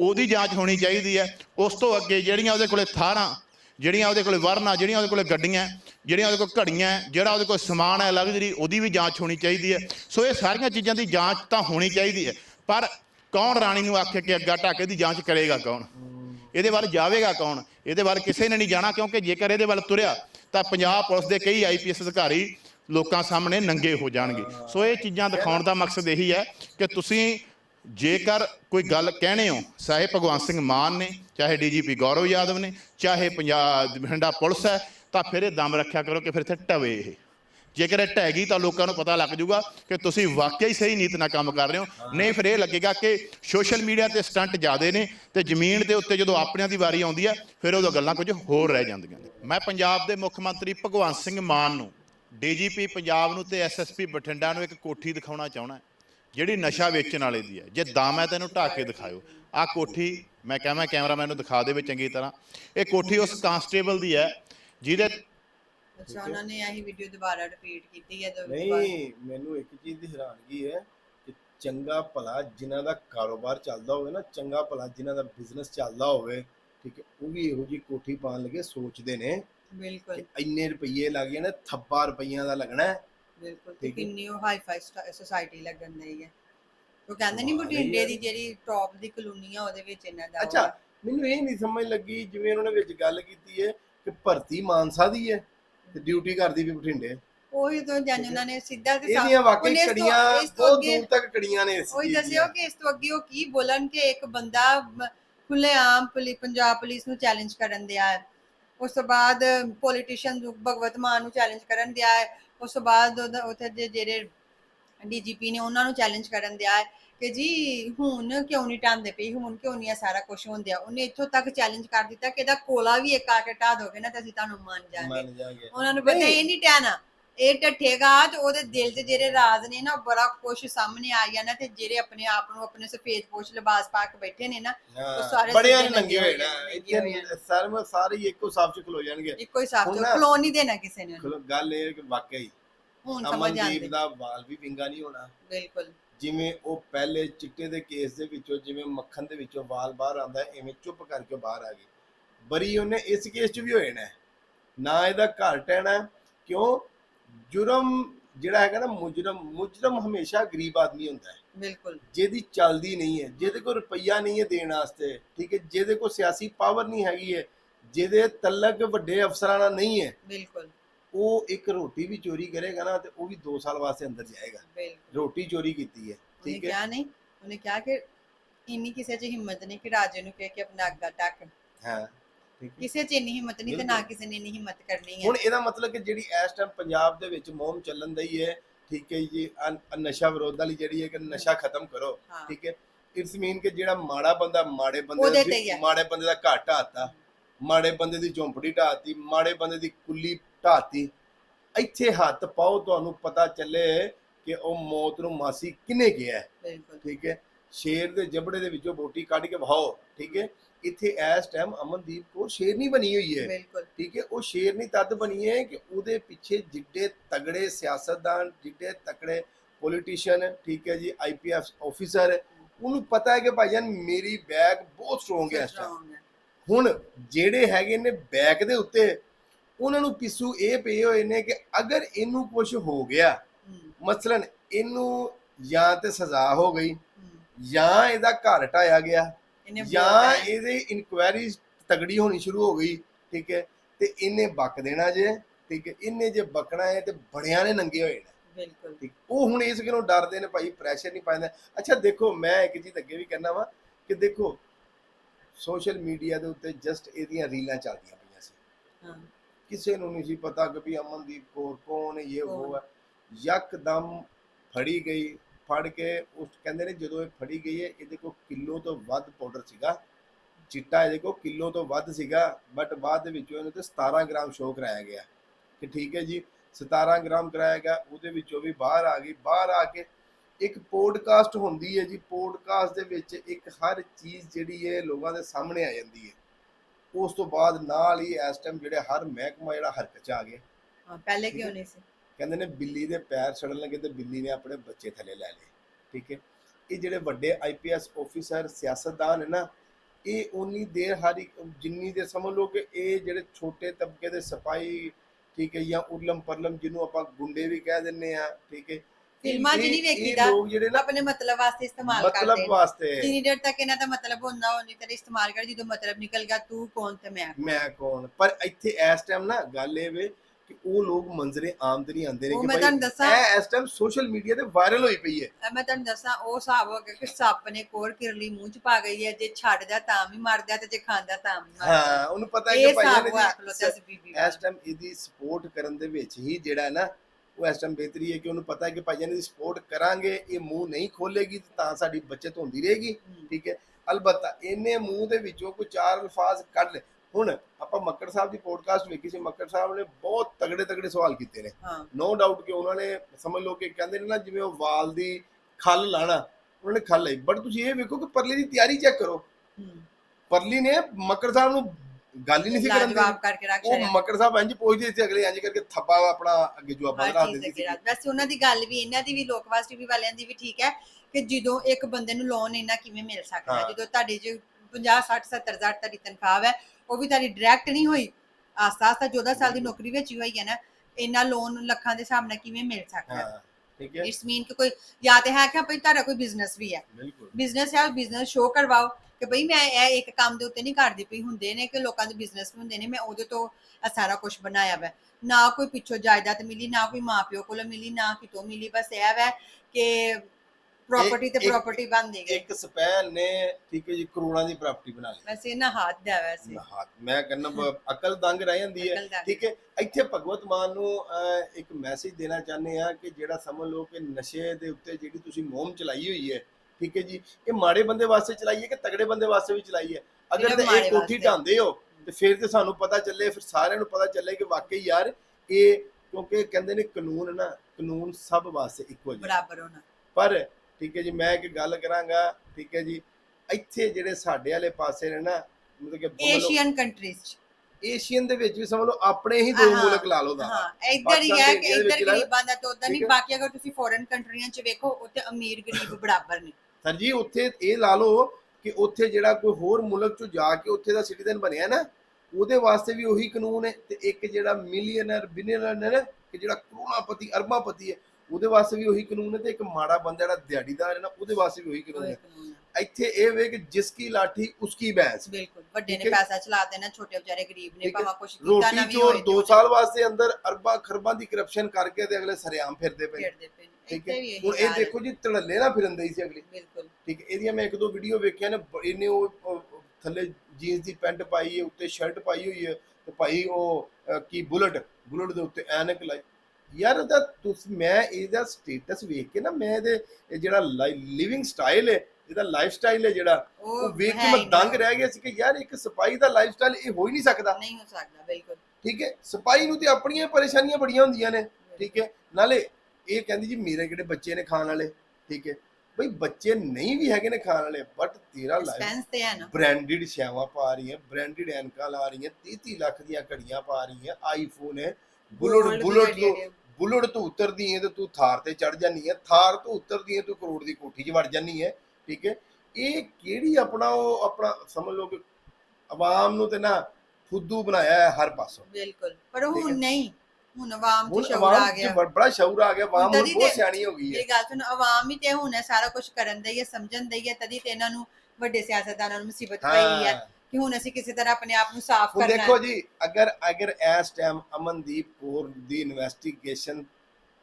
ਉਹਦੀ ਜਾਂਚ ਹੋਣੀ ਚਾਹੀਦੀ ਹੈ। ਉਸ ਤੋਂ ਅੱਗੇ ਜਿਹੜੀਆਂ ਉਹਦੇ ਕੋਲੇ ਥਾਰਾਂ ਜਿਹੜੀਆਂ ਉਹਦੇ ਕੋਲੇ ਵਰਨ ਜਿਹੜੀਆਂ ਉਹਦੇ ਕੋਲੇ ਗੱਡੀਆਂ ਜਿਹੜੀਆਂ ਉਹਦੇ ਕੋਲ ਘੜੀਆਂ ਹੈ, ਜਿਹੜਾ ਉਹਦੇ ਕੋਲ ਸਮਾਨ ਹੈ ਲਗਜ਼ਰੀ ਉਹਦੀ ਵੀ ਜਾਂਚ ਹੋਣੀ ਚਾਹੀਦੀ ਹੈ। ਸੋ ਇਹ ਸਾਰੀਆਂ ਚੀਜ਼ਾਂ ਦੀ ਜਾਂਚ ਤਾਂ ਹੋਣੀ ਚਾਹੀਦੀ ਹੈ। ਪਰ ਕੌਣ ਰਾਣੀ ਨੂੰ ਆਖੇ ਕਿ ਅੱਗਾ ਢਾਕੇ ਦੀ ਜਾਂਚ ਕਰੇਗਾ ਕੌਣ? ਇਹਦੇ ਵੱਲ ਜਾਵੇਗਾ ਕੌਣ? ਇਹਦੇ ਵੱਲ ਕਿਸੇ ਨੇ ਨਹੀਂ ਜਾਣਾ ਕਿਉਂਕਿ ਜੇਕਰ ਇਹਦੇ ਵੱਲ ਤੁਰਿਆ ਤਾਂ ਪੰਜਾਬ ਪੁਲਿਸ ਦੇ ਕਈ ਆਈਪੀਐਸ ਅਧਿਕਾਰੀ ਲੋਕਾਂ ਸਾਹਮਣੇ ਨੰਗੇ ਹੋ ਜਾਣਗੇ। ਸੋ ਇਹ ਚੀਜ਼ਾਂ ਦਿਖਾਉਣ ਦਾ ਮਕਸਦ ਇਹੀ ਹੈ ਕਿ ਤੁਸੀਂ ਜੇਕਰ ਕੋਈ ਗੱਲ ਕਹਿਣੇ ਹੋ, ਚਾਹੇ ਭਗਵੰਤ ਸਿੰਘ ਮਾਨ ਨੇ, ਚਾਹੇ ਡੀਜੀਪੀ ਗੌਰਵ ਯਾਦਵ ਨੇ, ਚਾਹੇ ਪੰਜਾਬ ਬਠਿੰਡਾ ਪੁਲਿਸ ਹੈ, ਤਾਂ ਫਿਰ ਇਹ ਦਮ ਰੱਖਿਆ ਕਰੋ ਕਿ ਫਿਰ ਇੱਥੇ ਟਵੇ ਇਹ। ਜੇਕਰ ਇਹ ਢਹਿ ਗਈ ਤਾਂ ਲੋਕਾਂ ਨੂੰ ਪਤਾ ਲੱਗ ਜੂਗਾ ਕਿ ਤੁਸੀਂ ਵਾਕਿਆ ਹੀ ਸਹੀ ਨੀਤ ਨਾਲ ਕੰਮ ਕਰ ਰਹੇ ਹੋ। ਨਹੀਂ, ਫਿਰ ਇਹ ਲੱਗੇਗਾ ਕਿ ਸੋਸ਼ਲ ਮੀਡੀਆ ਤੇ ਸਟੰਟ ਜ਼ਿਆਦੇ ਨੇ ਤੇ ਜ਼ਮੀਨ ਦੇ ਉੱਤੇ ਜਦੋਂ ਆਪਣਿਆਂ ਦੀ ਵਾਰੀ ਆਉਂਦੀ ਹੈ, ਫਿਰ ਉਦੋਂ ਗੱਲਾਂ ਕੁਝ ਹੋਰ ਰਹਿ ਜਾਂਦੀਆਂ ਨੇ। ਮੈਂ ਪੰਜਾਬ ਦੇ ਮੁੱਖ ਮੰਤਰੀ ਭਗਵੰਤ ਸਿੰਘ ਮਾਨ ਨੂੰ, ਡੀਜੀਪੀ ਪੰਜਾਬ ਨੂੰ ਤੇ ਐਸਐਸਪੀ ਬਠਿੰਡਾ ਨੂੰ ਇੱਕ ਕੋਠੀ ਦਿਖਾਉਣਾ ਚਾਹੁੰਦਾ। ਜਿਹੜੀ ਨਸ਼ਾ ਵੇਚਣ ਵਾਲੇ ਦੀ ਹੈ। ਜੇ ਦਮ ਹੈ ਤੈਨੂੰ ਢਾਹ ਕੇ ਦਿਖਾਇਓ। ਆ ਕੋਠੀ ਮੈਂ ਕਹਾਂ ਕੈਮਰਾਮੈਨ ਨੂੰ ਦਿਖਾ ਦੇਵੇ ਚੰਗੀ ਤਰ੍ਹਾਂ। ਇਹ ਕੋਠੀ ਉਸ ਕਾਂਸਟੇਬਲ ਦੀ ਹੈ ਜਿਹਦੇ ਅੱਛਾ ਉਹਨਾਂ ਨੇ ਆਹੀ ਵੀਡੀਓ ਦੁਬਾਰਾ ਰਿਪੀਟ ਕੀਤੀ ਹੈ ਤੇ ਦੁਬਾਰਾ- ਨਹੀਂ ਮੈਨੂੰ ਇੱਕ ਚੀਜ਼ ਦੀ ਹੈਰਾਨਗੀ ਹੈ ਕਿ ਚੰਗਾ ਭਲਾ ਜਿਨ੍ਹਾਂ ਦਾ ਕਾਰੋਬਾਰ ਚੱਲਦਾ ਹੋਵੇ ਨਾ ਚੰਗਾ ਭਲਾ ਜਿਨ੍ਹਾਂ ਦਾ ਬਿਜ਼ਨਸ ਚੱਲਦਾ ਹੋਵੇ ਠੀਕ ਹੈ ਉਹ ਵੀ ਇਹੋ ਜੀ ਕੋਠੀ ਪਾਉਣ ਲੱਗੇ ਸੋਚਦੇ ਨੇ ਬਿਲਕੁਲ। ਇੰਨੇ ਰੁਪਏ ਲੱਗ ਜਾਣੇ ਥੱਬਾ ਰੁਪਈਆਂ ਦਾ ਲੱਗਣਾ ਹੈ। ਬਿਲਕੁਲ ਤੇ ਠੀਕ ਹੈ। ਕਿੰਨੀ ਉਹ ਹਾਈ ਫਾਈ ਸੋਸਾਇਟੀ ਲੱਗਣ ਦੀ ਹੈ ਉਹ ਕਹਿੰਦੇ ਨਹੀਂ ਬਠਿੰਡੇ ਯਾਰ। ਦੀ ਜਿਹੜੀ ਟੌਪ ਦੀ ਕਲੋਨੀ ਆ ਉਹਦੇ ਵਿੱਚ ਇਹਨਾਂ ਦਾ ਉਹ ਅੱਛਾ ਹੈ। ਮੈਨੂੰ ਇਹ ਨਹੀਂ ਸਮਝ ਲੱਗੀ ਜਿਵੇਂ ਉਹਨਾਂ ਨੇ ਵਿੱਚ ਗੱਲ ਕੀਤੀ ਹੈ ਕਿ ਭਰਤੀ ਮਾਨਸਾ ਦੀ ਹੈ ਤੇ ਡਿਊਟੀ ਕਰਦੀ ਵੀ ਬਠਿੰਡੇ ਉਹੀ ਤੋਂ ਜਨ ਉਹਨਾਂ ਨੇ ਸਿੱਧਾ ਤੇ ਇਹਦੀਆਂ ਵਾਕਈ ਉਹਨੇ ਇਸ ਤੋਂ- ਕੜੀਆਂ ਇਸ ਤੋਂ ਬਹੁਤ ਅੱਗੇ- ਦੂਰ ਤੱਕ ਕੜੀਆਂ ਨੇ ਇਸ ਉਹੀ ਚੀਜ਼ ਦੱਸਿਓ ਕਿ ਇਸ ਤੋਂ ਅੱਗੇ ਉਹ ਕੀ ਬੋਲਣ ਕਿ ਇੱਕ ਬੰਦਾ ਖੁੱਲੇਆਮ ਪੁਲਿ ਪੰਜਾਬ ਪੁਲਿਸ ਨੂੰ ਚੈਲੰਜ ਕਰਨ ਦਿਆ ਹੈ ਉਸ ਤੋਂ ਬਾਅਦ ਪੋਲੀਟੀਸ਼ੀਅਨ ਭਗਵਤ ਮਾਨ ਨੂੰ ਚੈਲੰਜ ਕਰਨ ਦਿਆ ਹੈ। ਉਸ ਤੋਂ ਬਾਅਦ ਉੱਥੇ ਦੇ ਜਿਹੜੇ ਡੀਜੀਪੀ ਨੇ ਉਹਨਾਂ ਨੂੰ ਚੈਲੰਜ ਕਰਨ ਦਿਆ ਹੈ ਕਿ ਜੀ ਹੁਣ ਕਿਉਂ ਨਹੀਂ ਟਾਂਦੇ ਪਈ ਹੁਣ ਕਿਉਂ ਨਹੀਂ ਸਾਰਾ ਕੁਝ ਹੁੰਦਿਆ ਉਹਨੇ ਇੱਥੋਂ ਤੱਕ ਚੈਲੰਜ ਕਰ ਦਿੱਤਾ ਕਿ ਇਹਦਾ ਕੋਲਾ ਵੀ ਇੱਕ ਆ ਕੇ ਢਾ ਦੋਗੇ ਨਾ ਤਾਂ ਅਸੀਂ ਤੁਹਾਨੂੰ ਮੰਨ ਜਾਾਂਗੇ ਉਹਨਾਂ ਨੂੰ ਪਤਾ। ਇਹ ਨਹੀਂ ਟਾਣਾ ਇਹ ਟੱਠੇਗਾ ਤੇ ਉਹਦੇ ਦਿਲ 'ਚ ਜਿਹੜੇ ਰਾਜ਼ ਨੇ ਨਾ ਉਹ ਬੜਾ ਕੁਝ ਸਾਹਮਣੇ ਆ ਜਾਣਾ ਤੇ ਜਿਹੜੇ ਆਪਣੇ ਆਪ ਨੂੰ ਆਪਣੇ ਸਫੇਦ ਪੋਸ਼ ਲਿਬਾਸ ਪਾ ਕੇ ਬੈਠੇ ਨੇ ਨਾ ਉਹ ਸਾਰੇ ਬੜਿਆਂ ਸਿੱਧੇ ਨੇ ਨੰਗੇ ਹੋਏ ਨਾ। ਨੰਗੇ ਹੋਏ ਇੱਥੇ ਸਾਰੇ ਮੈਂ ਸਾਰੇ ਹੀ ਇੱਕੋ ਸਾਫ਼ ਚ ਖਲੋ ਜਾਣਗੇ। ਇੱਕੋ ਹੀ ਸਾਫ਼ ਹੁਣ ਚੋ ਨਾ- ਖਲੋਣ ਨਹੀਂ ਦੇਣਾ ਕਿਸੇ ਨੇ ਉਹਨੂੰ। ਖਲੋ ਗੱਲ ਇਹ ਹੈ ਕਿ ਵਾਕਈ ਹੁਣ ਸਮਝ ਅਮਨਦੀਪ ਆਉਂਦੀ ਦਾ ਵਾਲ ਵੀ ਵਿੰਗਾ ਨਹੀਂ ਹੋਣਾ। ਬਿਲਕੁਲ। ਜਿਵੇਂ ਉਹ ਪਹਿਲੇ ਚਿੱਟੇ ਦੇ ਕੇਸ ਦੇ ਵਿੱਚੋਂ ਜਿਵੇਂ ਮੱਖਣ ਦੇ ਵਿੱਚੋਂ ਵਾਲ ਬਾਹਰ ਆਉਂਦਾ ਹੈ, ਐਵੇਂ ਚੁੱਪ ਕਰਕੇ ਬਾਹਰ ਆ ਗਈ ਬਰੀ ਉਹਨੇ ਇਸ ਕੇਸ 'ਚ ਵੀ ਹੋਏ ਨਾ ਨਾ ਇਹਦਾ ਘਰ ਟਹਿਣਾ ਕਿਉਂ? ਜੁਰਮ ਜਿਹੜਾ ਹੈਗਾ ਨਾ ਮੁਜਰਮ ਮੁਜਰਮ ਹਮੇਸ਼ਾ ਗਰੀਬ ਆਦਮੀ ਹੁੰਦਾ ਹੈ। ਬਿਲਕੁਲ। ਜਿਹਦੀ ਚੱਲਦੀ ਨਹੀਂ ਹੈ ਜਿਹਦੇ ਕੋਲ ਰੁਪਈਆ ਨਹੀਂ ਹੈ ਦੇਣ ਵਾਸਤੇ ਠੀਕ ਹੈ ਜਿਹਦੇ ਕੋਲ ਸਿਆਸੀ ਪਾਵਰ ਨਹੀਂ ਹੈਗੀ ਹੈ ਜਿਹਦੇ ਤਲਕ ਵੱਡੇ ਅਫਸਰਾਂ ਨਾਲ ਨਹੀਂ ਹੈ ਬਿਲਕੁਲ। ਉਹ ਇੱਕ ਰੋਟੀ ਵੀ ਚੋਰੀ ਕਰੇਗਾ ਨਾ ਤੇ ਉਹ ਵੀ 2 ਸਾਲ ਵਾਸਤੇ ਅੰਦਰ ਜਾਏਗਾ। ਰੋਟੀ ਚੋਰੀ ਕੀਤੀ ਹੈ ਠੀਕ ਹੈ। ਕਿਹਾ ਨਹੀਂ ਉਹਨੇ ਕਿਹਾ ਕਿ ਇੰਨੀ ਕਿਸੇ 'ਚ ਹਿੰਮਤ ਨਹੀਂ ਕਿ ਰਾਜੇ ਨੂੰ ਕਹਿ ਕੇ ਆਪਣਾ ਅੱਗਾ ਟੱਕ। ਹੈ। ਕਿਸੇ 'ਚ ਇੰਨੀ ਹਿੰਮਤ ਨਹੀਂ ਤੇ ਨਾ। ਕਿਸੇ ਨੇ ਇੰਨੀ ਹਿੰਮਤ ਕਰਨੀ ਹੈ। ਹੁਣ ਇਹਦਾ ਮਤਲਬ ਕਿ ਜਿਹੜੀ ਇਸ ਟਾਈਮ ਪੰਜਾਬ ਦੇ ਵਿੱਚ ਮੋਮ ਚੱਲਣ ਦਈ ਹੈ ਠੀਕ ਹੈ ਜੀ ਨਸ਼ਾ ਵਿਰੋਧ ਵਾਲੀ ਜਿਹੜੀ ਹੈ ਕਿ ਨਸ਼ਾ ਖਤਮ ਕਰੋ ਹਾਂ। ਠੀਕ ਹੈ। ਇਟਸ ਮੀਨ ਕਿ ਜਿਹੜਾ ਮਾੜਾ ਬੰਦਾ ਮਾੜੇ ਬੰਦੇ ਉਹਦੇ ਤੇ ਹੀ ਹੈ। ਮਾੜੇ ਬੰਦੇ ਦਾ ਘਰ ਢਾਤਾ ਮਾੜੇ ਬੰਦੇ ਦੀ ਝੌਂਪੜੀ ਢਾਤੀ ਮਾੜੇ ਬੰਦੇ ਦੀ ਕੁੱਲੀ ਢਾਤੀ ਇੱਥੇ ਹੱਥ ਪਾਓ ਤੁਹਾਨੂੰ ਪਤਾ ਚੱਲੇ ਕਿ ਉਹ ਮੌਤ ਨੂੰ ਮਾਸੀ ਕਿਨੇ ਗਿਆ ਹੈ। ਬਿਲਕੁਲ। ਠੀਕ ਹੈ। ਸ਼ੇਰ ਦੇ ਜਬੜੇ ਦੇ ਵਿੱਚੋਂ ਬੋਟੀ ਕੱਢ ਕੇ ਵਹਾਓ ਠੀਕ ਹੈ। ਇੱਥੇ ਇਸ ਟਾਈਮ ਅਮਨਦੀਪ ਕੌਰ ਸ਼ੇਰਨੀ ਬਣੀ ਹੋਈ ਹੈ। ਬਿਲਕੁਲ। ਠੀਕ ਹੈ ਉਹ ਸ਼ੇਰਨੀ ਤਦ ਬਣੀ ਹੈ ਕਿ ਉਹਦੇ ਪਿੱਛੇ ਜਿੱਡੇ ਤਗੜੇ ਸਿਆਸਤਦਾਨ ਜਿੱਡੇ ਤਕੜੇ ਪੋਲੀਟੀਸ਼ੀਅਨ ਠੀਕ ਹੈ ਜੀ ਆਈਪੀਐਸ ਆਫੀਸਰ ਉਹਨੂੰ ਪਤਾ ਹੈ ਕਿ ਭਾਈਜਾਨ ਮੇਰੀ ਬੈਗ ਬਹੁਤ ਸਟਰੋਂਗ ਹੈ ਇਸ ਟਾਈਮ ਹੁਣ ਜਿਹੜੇ ਹੈਗੇ ਨੇ ਬੈਕ ਦੇ ਉੱਤੇ ਉਹਨਾਂ ਨੂੰ ਪਿੱਛੂ ਇਹ ਪਏ ਹੋਏ ਨੇ ਕਿ ਅਗਰ ਇਹਨੂੰ ਕੁਝ ਹੋ ਗਿਆ ਮਸਲਨ ਇਹਨੂੰ ਜਾਂ ਤੇ ਸਜ਼ਾ ਹੋ ਗਈ ਜਾਂ ਇਹਦਾ ਘਰ ਢਾਇਆ ਗਿਆ ਇਹਨੇ ਜਾਂ। ਇਹਦੇ ਇਨਕੁਆਇਰੀ ਤਗੜੀ ਹੋਣੀ ਸ਼ੁਰੂ ਹੋ ਗਈ ਠੀਕ ਹੈ ਤੇ ਇਹਨੇ ਬੱਕ ਦੇਣਾ ਜੇ ਠੀਕ ਹੈ ਇਹਨੇ ਜੇ ਬੱਕਣਾ ਹੈ ਤੇ ਬੜਿਆਂ ਨੇ ਨੰਗੇ ਹੋਏ ਨੇ। ਬਿਲਕੁਲ। ਠੀਕ ਉਹ ਹੁਣ ਇਸ ਗੱਲੋਂ ਡਰਦੇ ਨੇ ਭਾਈ ਪ੍ਰੈਸ਼ਰ ਨਹੀਂ ਪਾਉਂਦੇ। ਅੱਛਾ ਦੇਖੋ ਮੈਂ ਇੱਕ ਚੀਜ਼ ਅੱਗੇ ਵੀ ਕਹਿਣਾ ਵਾ ਕਿ ਦੇਖੋ ਸੋਸ਼ਲ ਮੀਡੀਆ ਦੇ ਉੱਤੇ ਜਸਟ ਇਹਦੀਆਂ ਰੀਲਾਂ ਚੱਲਦੀਆਂ ਪਈਆਂ ਸੀ। ਹਾਂ। ਕਿਸੇ ਨੂੰ ਨਹੀਂ ਸੀ ਪਤਾ ਕਿ ਵੀ ਅਮਨਦੀਪ ਕੌਰ ਕੌਣ ਹੈ ਇਹ ਉਹ? ਹੈ। ਯਕਦਮ ਫੜੀ ਗਈ। ਫੜ ਕੇ ਉਸ ਕਹਿੰਦੇ ਨੇ ਜਦੋਂ ਇਹ ਫੜੀ ਗਈ ਹੈ ਇਹਦੇ ਕੋਲ ਕਿਲੋ ਤੋਂ ਵੱਧ ਪਾਊਡਰ ਸੀਗਾ। ਚਿੱਟਾ ਇਹਦੇ ਕੋਲ ਕਿਲੋ ਤੋਂ ਵੱਧ ਸੀਗਾ ਬਟ ਬਾਅਦ ਦੇ ਵਿੱਚੋਂ ਇਹਨੂੰ ਤੇ 17 ਗ੍ਰਾਮ ਸ਼ੋਅ ਕਰਾਇਆ ਗਿਆ। ਕਿ ਠੀਕ ਹੈ ਜੀ 17 ਗ੍ਰਾਮ ਕਰਾਇਆ ਗਿਆ ਉਹਦੇ ਵਿੱਚੋਂ ਵੀ ਬਾਹਰ ਆ ਗਈ। ਬਾਹਰ ਆ ਕੇ ਇੱਕ ਪੋਡਕਾਸਟ ਹੁੰਦੀ ਹੈ ਜੀ ਪੋਡਕਾਸਟ ਦੇ ਵਿੱਚ ਇੱਕ ਹਰ ਚੀਜ਼ ਜਿਹੜੀ ਹੈ ਲੋਕਾਂ ਦੇ ਸਾਹਮਣੇ ਆ ਜਾਂਦੀ ਹੈ। ਉਸ ਤੋਂ ਬਾਅਦ ਨਾਲ ਹੀ ਇਸ ਟਾਈਮ ਜਿਹੜੇ ਹਰ ਮਹਿਕਮਾ ਜਿਹੜਾ ਹਰਕਤ 'ਚ ਆ ਗਿਆ। ਹਾਂ ਪਹਿਲੇ ਕਿਉਂ। ਨਹੀਂ ਸੀ? ਕਹਿੰਦੇ ਨੇ ਬਿੱਲੀ ਦੇ ਪੈਰ ਛੜਨ ਲੱਗੇ ਤੇ ਬਿੱਲੀ ਨੇ ਆਪਣੇ ਬੱਚੇ ਥੱਲੇ ਲੈ ਲਏ। ਠੀਕ ਹੈ? ਇਹ ਜਿਹੜੇ ਵੱਡੇ ਆਈਪੀਐਸ ਆਫੀਸਰ ਸਿਆਸਤਦਾਨ ਹੈ ਨਾ ਇਹ ਉਨੀ ਦੇਰ ਹਰ ਇੱਕ ਜਿੰਨੀ ਦੇਰ ਸਮਝ ਲਓ ਕਿ ਇਹ ਜਿਹੜੇ ਛੋਟੇ ਤਬਕੇ ਦੇ ਸਿਪਾਹੀ ਠੀਕ ਹੈ ਜਾਂ ਉਰਲਮ ਪਰਲਮ ਜਿਹਨੂੰ ਆਪਾਂ ਗੁੰਡੇ ਵੀ ਕਹਿ ਦਿੰਨੇ ਆ ਠੀਕ ਹੈ? ਫਿਲਮਾਂ ਨਹੀਂ ਇਹ ਵੇਖੀਦਾ। ਲੋਕ ਜਿਹੜੇ ਨਾ ਆਪਣੇ ਮਤਲਬ ਵਾਸਤੇ ਇਸਤੇਮਾਲ ਕਰਦੇ ਮਤਲਬ ਵਾਸਤੇ। ਜਿੰਨੀ ਦੇਰ ਤੱਕ ਇਹਨਾਂ ਦਾ ਮਤਲਬ ਹੁੰਦਾ ਉਨੀ ਦੇਰ ਇਸਤੇਮਾਲ ਕਰ ਜਦੋਂ ਮਤਲਬ ਨਿਕਲ ਗਿਆ ਤੂੰ ਕੌਣ ਤੇ ਮੈਂ ਮੈਂ ਕੌਣ? ਪਰ ਇੱਥੇ ਇਸ ਟਾਈਮ ਨਾ ਗੱਲ ਇਹ ਵੇ ਕਿ ਉਹ ਲੋਕ ਮੰਜ਼ਰੇ ਆਮ ਤੇ ਨਹੀਂ ਆਉਂਦੇ ਨੇ ਉਹ ਕਿ ਮੈਂ ਭਾਈ ਤੁਹਾਨੂੰ ਦੱਸਾਂ। ਇਹ ਇਸ ਟਾਈਮ ਸੋਸ਼ਲ ਮੀਡੀਆ ਤੇ ਵਾਇਰਲ ਹੋਈ ਪਈ ਹੈ। ਮੈਂ ਤੁਹਾਨੂੰ ਦੱਸਾਂ ਉਹ ਹਿਸਾਬ ਹੋ ਗਿਆ ਕਿ ਸੱਪ ਨੇ ਕੋਰ ਕਿਰਲੀ ਮੂੰਹ ਚ ਪਾ ਗਈ ਹੈ ਜੇ ਛੱਡਦਾ ਤਾਂ ਵੀ ਮਰਦਾ ਤੇ ਜੇ ਖਾਂਦਾ ਤਾਂ ਵੀ ਮਰਦਾ। ਹਾਂ ਉਹਨੂੰ ਪਤਾ ਹੈ ਇਹ ਕਿ ਭਾਈ ਹਿਸਾਬ ਹੋਇਆ ਖਲੋਤਾ ਸੀ ਬੀਬੀ ਦਾ। ਇਸ ਟਾਈਮ ਇਹਦੀ ਸਪੋਰਟ ਕਰਨ ਦੇ ਵਿੱਚ ਹੀ ਜਿਹੜਾ ਹੈ ਨਾ ਉਹ ਇਸ ਟਾਈਮ ਬਿਹਤਰੀ ਹੈ ਕਿ ਉਹਨੂੰ ਪਤਾ ਹੈ ਕਿ ਭਾਈ ਇਹਦੀ ਸਪੋਰਟ ਕਰਾਂਗੇ ਇਹ ਮੂੰਹ ਨਹੀਂ ਖੋਲੇਗੀ ਤਾਂ ਸਾਡੀ ਬੱਚਤ ਹੁੰਦੀ ਰਹੇਗੀ ਹਮ, ਠੀਕ ਹੈ। ਅਲਬત્ਤਾ ਇਹਨੇ ਮੂੰਹ ਦੇ ਵਿੱਚੋਂ ਕੋਈ ਚਾਰ ਅਲਫਾਜ਼ ਕੱਢ ਲਏ। ਹੁਣ ਆਪਾਂ ਮੱਕੜ ਸਾਹਿਬ ਦੀ ਪੋਡਕਾਸਟ ਵੇਖੀ ਸੀ ਮੱਕੜ ਸਾਹਿਬ ਨੇ ਬਹੁਤ ਤਗੜੇ ਤਗੜੇ ਸਵਾਲ ਕੀਤੇ ਨੇ। ਨੋ ਡਾਊਟ ਕਿ ਉਹਨਾਂ ਨੇ ਸਮਝ ਲਓ ਕਿ ਕਹਿੰਦੇ ਨੇ ਨਾ ਜਿਵੇਂ ਉਹ ਵਾਲ ਦੀ ਖੱਲ ਲਾਣਾ ਉਹਨਾਂ ਨੇ ਖੱਲ ਲਈ। ਬਟ ਤੁਸੀਂ ਇਹ ਵੇਖੋ ਕਿ ਪਰਲੇ ਦੀ ਤਿਆਰੀ ਚੈੱਕ ਕਰੋ। ਪਰਲੀ ਨੇ ਮੱਕੜ ਸਾਹਿਬ ਨੂੰ ਗੱਲ ਹੀ ਨਹੀਂ ਸੀ ਕਰਨ ਦੀ ਕਰਕੇ ਰੱਖ ਉਹ ਮੱਕੜ ਸਾਹਿਬ ਇੰਜ ਪੁੱਛਦੇ ਸੀ ਅਗਲੇ ਇੰਜ ਕਰਕੇ ਥੱਪਾ ਆਪਣਾ ਅੱਗੇ ਜਵਾਬਾਂ ਚੀਜ਼ ਦਿੰਦੇ ਸੀ ਵੈਸੇ ਉਹਨਾਂ ਦੀ ਗੱਲ ਵੀ ਇਹਨਾਂ ਦੀ ਵੀ ਲੋਕਵਾਸ ਟੀਵੀ ਵਾਲਿਆਂ ਦੀ ਵੀ ਠੀਕ ਹੈ ਕਿ ਜਦੋਂ ਇੱਕ ਬੰਦੇ ਨੂੰ ਲੋਨ ਇੰਨਾ ਕਿਵੇਂ ਮਿਲ ਸਕਦਾ। ਜਦੋਂ ਤੁਹਾਡੇ ਚ 50 60 70 ਹਜ਼ਾਰ ਤੁਹਾਡੀ ਤਨਖਾਹ ਹੈ ਉਹ ਵੀ ਤੁਹਾਡੀ ਡਾਇਰੈਕਟ ਨਹੀਂ ਹੋਈ। ਆਸਤਾ ਆਸਤਾ 14 ਸਾਲ ਦੀ ਨੌਕਰੀ ਵਿੱਚ ਹੀ ਹੋਈ ਹੈ ਨਾ ਇੰਨਾ ਲੋਨ ਲੱਖਾਂ ਦੇ ਹਿਸਾਬ ਨਾਲ ਕਿਵੇਂ ਮਿਲ ਸਕਦਾ? ਹੈ ਠੀਕ ਹੈ। ਇਟਸ ਮੀਨ ਕਿ ਕੋਈ ਜਾਂ ਤੇ ਹੈ ਕਿ ਭਈ ਤੁਹਾਡਾ ਕੋਈ ਬਿਜ਼ਨਸ ਵੀ ਹੈ। ਬਿਲਕੁਲ। ਬਿਜ਼ਨਸ ਹੈ ਬਿਜ਼ਨਸ ਸ਼ੋ ਕਰਵਾਓ ਕਿ ਭਈ ਮੈਂ ਇਹ ਇੱਕ ਕੰਮ ਦੇ ਉੱਤੇ ਨਹੀਂ ਕਰਦੀ ਪਈ। ਹੁੰਦੇ ਨੇ ਕਿ ਲੋਕਾਂ ਦੇ ਬਿਜ਼ਨਸ ਵੀ ਹੁੰਦੇ ਨੇ ਮੈਂ ਉਹਦੇ ਤੋਂ ਸਾਰਾ ਕੁਝ ਬਣਾਇਆ ਵਾ। ਨਾ ਕੋਈ ਪਿੱਛੋਂ ਜਾਇਦਾਦ ਮਿਲੀ ਨਾ ਕੋਈ ਮਾਪਿਓ ਕੋਲੋਂ ਮਿਲੀ ਨਾ ਕਿਤੋਂ ਮਿਲੀ। ਬਸ ਇਹ ਵਾ ਕਿ ਪ੍ਰਾਪਰਟੀ ਤੇ ਇੱਕ- ਪ੍ਰਾਪਰਟੀ ਬਣਦੀ ਗਈ। ਇੱਕ ਸਪੈਨ ਨੇ ਠੀਕ ਹੈ ਜੀ ਕਰੋੜਾਂ ਦੀ ਪ੍ਰਾਪਰਟੀ ਬਣਾ ਲਈ। ਵੈਸੇ ਨਾ ਹੱਥ ਦਾ ਵੈਸੇ। ਹੱਥ ਮੈਂ ਕਹਿੰਦਾ ਅਕਲ ਦੰਗ ਰਹਿ ਜਾਂਦੀ ਹੈ। ਦੰਗ। ਠੀਕ ਹੈ ਇੱਥੇ ਭਗਵਤ ਮਾਨ ਨੂੰ ਅਹ, ਇੱਕ ਮੈਸੇਜ ਦੇਣਾ ਚਾਹੁੰਦੇ ਆ ਕਿ ਜਿਹੜਾ ਸਮਝ ਲਓ ਕਿ ਨਸ਼ੇ ਦੇ ਉੱਤੇ ਜਿਹੜੀ ਤੁਸੀਂ ਮੁਹਿੰਮ ਚਲਾਈ ਹੋਈ ਹੈ ਠੀਕ ਹੈ ਜੀ ਇਹ ਮਾੜੇ ਬੰਦੇ ਵਾਸਤੇ ਚਲਾਈ ਹੈ ਕਿ ਤਗੜੇ ਬੰਦੇ ਵਾਸਤੇ ਵੀ ਚਲਾਈ ਹੈ? ਅਗਰ ਤੇ ਮਾੜੇ ਇਹ ਕੋਠੀ ਵਾਸਤੇ। ਢਾਂਦੇ ਹੋ ਤੇ ਫਿਰ ਤੇ ਸਾਨੂੰ ਪਤਾ ਚੱਲੇ ਫਿਰ ਸਾਰਿਆਂ ਨੂੰ ਪਤਾ ਚੱਲੇ ਕਿ ਵਾਕਈ ਯਾਰ ਇਹ ਕਿਉਂਕਿ ਕਹਿੰਦੇ ਨੇ ਕਾਨੂੰਨ ਨਾ ਕਾਨੂੰਨ ਸਭ ਵਾਸਤੇ ਇੱਕੋ ਜਿਹਾ। ਬਰਾਬਰ ਹੋਣਾ। ਪਰ ਠੀਕ ਹੈ ਜੀ ਮੈਂ ਇੱਕ ਗੱਲ ਕਰਾਂਗਾ ਠੀਕ ਹੈ ਜੀ। ਇੱਥੇ ਜਿਹੜੇ ਸਾਡੇ ਵਾਲੇ ਪਾਸੇ ਨੇ ਨਾ ਮਤਲਬ ਕਿ ਲਓ ਏਸ਼ੀਅਨ ਕੰਟਰੀਜ਼ ਚ। ਏਸ਼ੀਅਨ ਦੇ ਵਿੱਚ ਵੀ ਸਮਝ ਲਓ ਆਪਣੇ ਹੀ ਦੋ ਹਾਂ, ਮੁਲਕ ਲਾ ਲਓ ਦਾ ਹਾਂ ਇੱਧਰ ਹੀ ਹੈ ਕਿ ਇੰਡੀਆ ਦੇ ਇੱਧਰ ਵਿੱਚ ਗਰੀਬਾਂ ਦਾ ਤਾਂ ਉਦਾਂ ਨਹੀਂ ਹੈ। ਬਾਕੀ ਅਗਰ ਤੁਸੀਂ ਫੋਰਨ ਕੰਟਰੀਆਂ ਚ ਵੇਖੋ ਉੱਥੇ ਅਮੀਰ ਗਰੀਬ ਬਰਾਬਰ ਨੇ। ਸਰ ਜੀ ਉੱਥੇ ਇਹ ਲਾ ਲਓ ਕਿ ਉੱਥੇ ਜਿਹੜਾ ਕੋਈ ਹੋਰ ਮੁਲਕ ਚੋਂ ਜਾ ਕੇ ਉੱਥੇ ਦਾ ਸਿਟੀਜ਼ਨ ਬਣਿਆ ਨਾ ਉਹਦੇ ਵਾਸਤੇ ਵੀ ਉਹੀ ਕਾਨੂੰਨ ਹੈ ਤੇ ਇੱਕ ਜਿਹੜਾ ਮਿਲੀਅਨਰ ਬਿਲੀਅਨਰ ਹੈ ਕਿ ਜਿਹੜਾ ਕਰੋੜਾਪਤੀ ਅਰਬਾਪਤੀ ਹੈ ਉਹਦੇ ਵਾਸਤੇ ਵੀ ਉਹੀ ਕਾਨੂੰਨ ਹੈ ਤੇ ਇੱਕ ਮਾੜਾ ਬੰਦਾ ਜਿਹੜਾ ਦਿਹਾੜੀਦਾਰ ਹੈ ਨਾ ਉਹਦੇ ਵਾਸਤੇ ਵੀ ਉਹੀ ਕਾਨੂੰਨ ਹੈ। ਇੱਥੇ ਇਹ ਵੇ ਕਿ ਜਿਸ ਕੀ ਲਾਠੀ ਉਸकी ਬੈਂਸ ਬਿਲਕੁਲ ਵੱਡੇ ਨੇ। ਪੈਸਾ ਚਲਾਤੇ ਨਾ ਛੋਟੇ ਵਿਚਾਰੇ ਗਰੀਬ ਨੇ। ਭਾਵੇਂ ਕੁਝ ਕੀਤਾ ਨਾ ਰੋਟੀ ਵੀ ਚੋਰ ਹੋਏ 2 ਸਾਲ ਵਾਸਤੇ ਅੰਦਰ ਅਰਬਾਂ ਖਰਬਾਂ ਦੀ ਕਰਪਸ਼ਨ ਕਰਕੇ ਤੇ ਅਗਲੇ ਸਰਿਆਮ ਫਿਰਦੇ ਪਏ। ਠੀਕ ਹੈ ਹੁਣ ਇਹ। ਦੇਖੋ ਜੀ ਧੜੱਲੇ ਨਾ ਫਿਰਨ ਦਈ ਸੀ ਅਗਲੀ ਬਿਲਕੁਲ ਠੀਕ ਹੈ ਇਹਦੀਆਂ ਮੈਂ ਇੱਕ ਦੋ ਵੀਡੀਓ ਵੇਖੀਆਂ ਨੇ ਇਹਨੇ ਉਹ ਥੱਲੇ ਜੀਨਸ ਦੀ ਪੈਂਟ ਪਾਈ ਹੈ ਉੱਤੇ ਸ਼ਰਟ ਪਾਈ ਹੋਈ ਹੈ ਤੇ ਭਾਈ ਉਹ ਕੀ ਬੁਲਟ ਬੁਲਟ ਦੇ ਉੱਤੇ ਐਨਕ ਲਾਈ ਯਾਰ ਇਹਦਾ ਤੁਸੀਂ ਮੈਂ ਇਹਦਾ ਸਟੇਟਸ ਵੇਖ ਕੇ ਨਾ ਮੈਂ ਇਹਦੇ ਇਹ ਜਿਹੜਾ ਲਿਵਿੰਗ ਸਟਾਈਲ ਹੈ ਇਹਦਾ ਲਾਈਫ ਸਟਾਈਲ ਹੈ ਜਿਹੜਾ ਉਹ ਵੇਖ ਕੇ ਹੈ ਮੈਂ ਹੀ ਦੰਗ। ਰਹਿ ਗਿਆ ਸੀ ਕਿ ਯਾਰ ਇੱਕ ਸਿਪਾਹੀ ਦਾ ਲਾਈਫ ਸਟਾਈਲ ਇਹ ਹੋ ਹੀ ਨਹੀਂ ਸਕਦਾ। ਨਹੀਂ ਹੋ ਸਕਦਾ ਬਿਲਕੁਲ। ਠੀਕ ਹੈ? ਸਿਪਾਹੀ ਨੂੰ ਤੇ ਆਪਣੀਆਂ ਪਰੇਸ਼ਾਨੀਆਂ ਬੜੀਆਂ ਹੁੰਦੀਆਂ ਨੇ ਠੀਕ ਹੈ? ਨਾਲੇ ਇਹ ਕਹਿੰਦੀ ਜੀ ਮੇਰੇ ਕਿਹੜੇ ਬੱਚੇ ਨੇ ਖਾਣ ਵਾਲੇ ਠੀਕ ਹੈ? ਬਈ ਬੱਚੇ ਨਹੀਂ ਵੀ ਹੈਗੇ ਨੇ ਖਾਣ ਵਾਲੇ ਬਟ ਤੇਰਾ ਲਾਈਫ ਤੇ ਹੈ ਨਾ। ਬ੍ਰਾਂਡਡ ਸ਼ੈਵਾਂ ਪਾ ਰਹੀਆਂ ਬ੍ਰਾਂਡਡ ਐਨਕਾਂ ਲਾ ਰਹੀਆਂ 33 ਲੱਖ ਦੀਆਂ ਘੜੀਆਂ ਪਾ ਰਹੀਆਂ ਆਈਫੋਨ ਹੈ ਬੁਲਟ ਬੁਲਟ ਤੋਂ ਬੁਲਟ ਤੋਂ ਉਤਰਦੀ ਹੈ ਤੇ ਤੂੰ ਥਾਰ ਤੇ ਚੜ ਜਾਨੀ ਹੈ ਥਾਰ ਤੋਂ ਉਤਰਦੀ ਹੈ ਤੂੰ ਕਰੋੜ ਦੀ ਕੋਠੀ 'ਚ ਵੜ ਜਾਨੀ ਹੈ ਠੀਕ ਹੈ? ਇਹ ਕਿਹੜੀ ਆਪਣਾ ਉਹ ਆਪਣਾ ਸਮਝ ਲਓ ਕਿ ਆਵਾਮ ਨੂੰ ਤੇ ਨਾ ਫੁੱਦੂ ਬਣਾਇਆ ਹੈ ਹਰ ਪਾਸੋਂ। ਬਿਲਕੁਲ ਪਰ ਹੁਣ ਹੈ। ਨਹੀਂ ਹੁਣ ਆਵਾਮ ਚ ਸ਼ੌਰ ਆ ਗਿਆ। ਬੜ- ਬੜਾ ਸ਼ੌਰ ਆ ਗਿਆ ਆਵਾਮ ਹੁਣ ਬਹੁਤ ਸਿਆਣੀ ਹੋ ਗਈ ਹੈ। ਇਹ ਗੱਲ ਸੁਣ ਆਵਾਮ ਹੀ ਤੇ ਹੁਣ ਸਾਰਾ ਕੁਝ ਕਰਨ ਦੀ ਹੈ ਸਮਝਣ ਦੀ ਹੈ ਤਦੀ ਤੇ ਇਹਨਾਂ ਨੂੰ ਵੱਡੇ ਸਿਆਸਤਦਾਨਾਂ ਨੂੰ ਮੁਸੀਬਤ ਪਈ ਹੈ। ਹਾਂ। ਕਿ ਹੁਣ ਅਸੀਂ ਕਿਸੇ ਤਰ੍ਹਾਂ ਆਪਣੇ ਆਪ ਨੂੰ ਸਾਫ਼ ਹੁਣ ਕਰਨਾ ਦੇਖੋ ਜੀ ਅਗਰ ਅਗਰ ਇਸ ਟਾਈਮ ਅਮਨਦੀਪ ਕੌਰ ਦੀ ਇਨਵੈਸਟੀਗੇਸ਼ਨ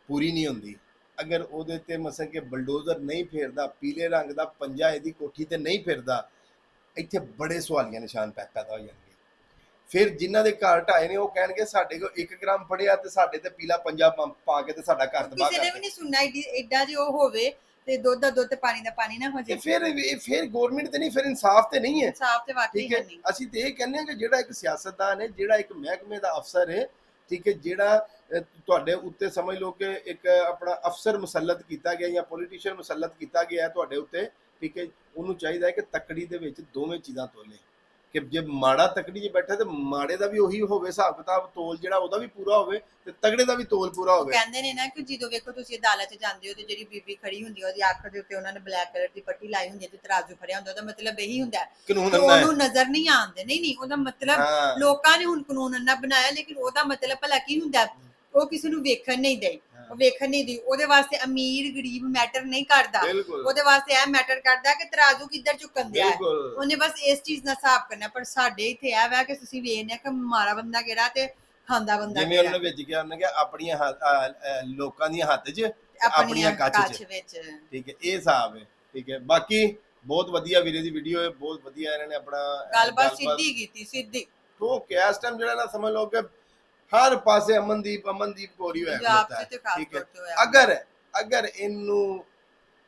ਪੂਰੀ ਨਹੀਂ ਹੁੰਦੀ ਅਗਰ ਉਹਦੇ ਤੇ ਮਸਲ ਕਿ ਬਲਡੋਜ਼ਰ ਨਹੀਂ ਫੇਰਦਾ ਪੀਲੇ ਰੰਗ ਦਾ ਪੰਜਾ ਇਹਦੀ ਕੋਠੀ ਤੇ ਨਹੀਂ ਫਿਰਦਾ ਇੱਥੇ ਬੜੇ ਸਵਾਲੀਆਂ ਨਿਸ਼ਾਨ ਪੈ ਪੈਦਾ ਹੋ ਜਾਣਗੇ। ਫਿਰ ਜਿਨ੍ਹਾਂ ਦੇ ਘਰ ਢਾਏ ਨੇ ਉਹ ਕਹਿਣਗੇ ਸਾਡੇ ਕੋਲ 1 ਗ੍ਰਾਮ ਫੜਿਆ ਤੇ ਸਾਡੇ ਤੇ ਪੀਲਾ ਪੰਜਾ ਪਾ- ਪਾ ਕੇ ਤੇ ਸਾਡਾ ਘਰ ਤਬਾਹ ਕਿਸੇ ਨੇ ਵੀ ਨਹੀਂ ਸੁਣਨਾ ਏਡੀ- ਏਡਾ ਜੇ ਉਹ ਹੋਵੇ ਤੇ ਦੁੱਧ ਦਾ ਦੁੱਧ ਤੇ ਪਾਣੀ ਦਾ ਪਾਣੀ ਨਾ ਹੋ ਤੇ ਜਾਏ। ਫਿਰ ਇਹ ਫਿਰ ਗਵਰਨਮੈਂਟ ਤੇ ਨਹੀਂ ਫਿਰ ਇਨਸਾਫ ਤੇ ਨਹੀਂ ਹੈ। ਸਾਫ਼ ਤੇ ਵਾਕਈ ਠੀਕ ਹੈ? ਹੈ ਨਹੀਂ। ਅਸੀਂ ਤੇ ਇਹ ਕਹਿੰਦੇ ਹਾਂ ਕਿ ਜਿਹੜਾ ਇੱਕ ਸਿਆਸਤਦਾਨ ਹੈ ਜਿਹੜਾ ਇੱਕ ਮਹਿਕਮੇ ਦਾ ਅਫਸਰ ਹੈ ਠੀਕ ਹੈ ਜਿਹੜਾ ਅਹ, ਤੁਹਾਡੇ ਉੱਤੇ ਸਮਝ ਲਓ ਕਿ ਇੱਕ ਆਪਣਾ ਅਫਸਰ ਮੁਸੱਲਤ ਕੀਤਾ ਗਿਆ ਜਾਂ ਪੋਲੀਟੀਸ਼ੀਅਨ ਮੁਸੱਲਤ ਕੀਤਾ ਗਿਆ ਹੈ ਤੁਹਾਡੇ ਉੱਤੇ ਠੀਕ ਹੈ ਉਹਨੂੰ ਚਾਹੀਦਾ ਹੈ ਕਿ ਤਕੜੀ ਦੇ ਵਿੱਚ ਦੋਵੇਂ ਚੀਜ਼ਾਂ ਤੋਲੇ। ਕਿ ਜੇ ਮਾੜਾ ਤਕੜੀ 'ਚ ਬੈਠਾ ਤੇ ਮਾੜੇ ਦਾ ਵੀ ਉਹੀ ਹੋਵੇ ਹਿਸਾਬ ਕਿਤਾਬ ਤੋਲ ਜਿਹੜਾ ਉਹਦਾ ਵੀ ਪੂਰਾ ਹੋਵੇ ਤੇ ਤਗੜੇ ਦਾ ਵੀ ਤੋਲ ਪੂਰਾ ਹੋਵੇ। ਕਹਿੰਦੇ ਨੇ ਨਾ ਕਿ ਜਦੋਂ ਵੇਖੋ ਤੁਸੀਂ ਅਦਾਲਤ 'ਚ ਜਾਂਦੇ ਹੋ ਤੇ ਜਿਹੜੀ ਬੀਬੀ ਖੜੀ ਹੁੰਦੀ ਹੈ ਉਹਦੀ ਅੱਖ ਦੇ ਉੱਤੇ ਉਹਨਾਂ ਨੇ ਬਲੈਕ ਕਲਰ ਦੀ ਪੱਟੀ ਲਾਈ ਹੁੰਦੀ ਹੈ ਤੇ ਤਰਾਜ਼ੂ ਫੜਿਆ ਹੁੰਦਾ ਉਹਦਾ ਮਤਲਬ ਇਹੀ ਹੁੰਦਾ ਕਾਨੂੰਨ ਅੰਨਾ ਉਹਨੂੰ ਨਜ਼ਰ ਨਹੀਂ ਆਉਂਦੇ। ਨਹੀਂ ਨਹੀਂ ਉਹਦਾ ਮਤਲਬ ਲੋਕਾਂ ਨੇ ਹੁਣ ਕਾਨੂੰਨ ਅੰਨਾ ਬਣਾਇਆ ਲੇਕਿਨ ਉਹਦਾ ਮਤਲਬ ਭਲਾ ਕੀ ਹੁੰਦਾ? ਉਹ ਕਿਸੇ ਨੂੰ ਵੇਖਣ ਨਹੀਂ ਦੇ ਉਹ ਵੇਖਣ ਨਹੀਂ ਦੀ। ਉਹਦੇ ਵਾਸਤੇ ਅਮੀਰ ਗਰੀਬ ਮੈਟਰ ਨਹੀਂ ਕਰਦਾ। ਬਿਲਕੁਲ। ਉਹਦੇ ਵਾਸਤੇ ਇਹ ਮੈਟਰ ਕਰਦਾ ਕਿ ਤਰਾਜ਼ੂ ਕਿੱਧਰ ਝੁਕਣ ਦਿਆ ਹੈ। ਬਿਲਕੁਲ। ਉਹਨੇ ਬਸ ਇਸ ਚੀਜ਼ ਦਾ ਹਿਸਾਬ ਕਰਨਾ। ਪਰ ਸਾਡੇ ਇੱਥੇ ਇਹ ਵਾ ਕਿ ਤੁਸੀਂ ਵੇਖਦੇ ਆ ਕਿ ਮਾਰਾ ਬੰਦਾ ਕਿਹੜਾ ਤੇ ਖਾਂਦਾ ਬੰਦਾ ਜਿਵੇਂ ਕਿਹੜਾ। ਉਹਨਾਂ ਵਿੱਚ ਕਿਹਾ ਉਹਨੇ ਕਿਹਾ ਆਪਣੀਆਂ ਹੱਥ- ਅਹ, ਅਹ, ਲੋਕਾਂ ਦੀਆਂ ਹੱਥ 'ਚ ਆਪਣੀਆਂ ਕੱਚ 'ਚ। ਵਿੱਚ। ਠੀਕ ਹੈ ਇਹ ਹਿਸਾਬ ਹੈ। ਠੀਕ ਹੈ ਬਾਕੀ ਬਹੁਤ ਵਧੀਆ ਵੀਰੇ ਦੀ ਵੀਡੀਓ ਹੈ ਬਹੁਤ ਵਧੀਆ ਇਹਨਾਂ ਨੇ ਆਪਣਾ ਅਹ, ਗੱਲਬਾਤ ਸਿੱਧੀ ਕੀਤੀ ਸਿੱਧੀ। ਉਹ ਕਿਸ ਟਾਈਮ ਜਿਹੜਾ ਨਾ ਸਮਝ ਲਓ ਕਿ ਹਰ ਪਾਸੇ ਅਮਨਦੀਪ ਅਮਨਦੀਪ ਕੋਰੀ ਹੋਇਆ ਪੰਜਾਬ ਖਲੋਤਾ ਹੈ। ਚ ਤੇ ਖਾਸ ਠੀਕ ਹੈ। ਹੋਇਆ ਅਗਰ ਅਗਰ ਇਹਨੂੰ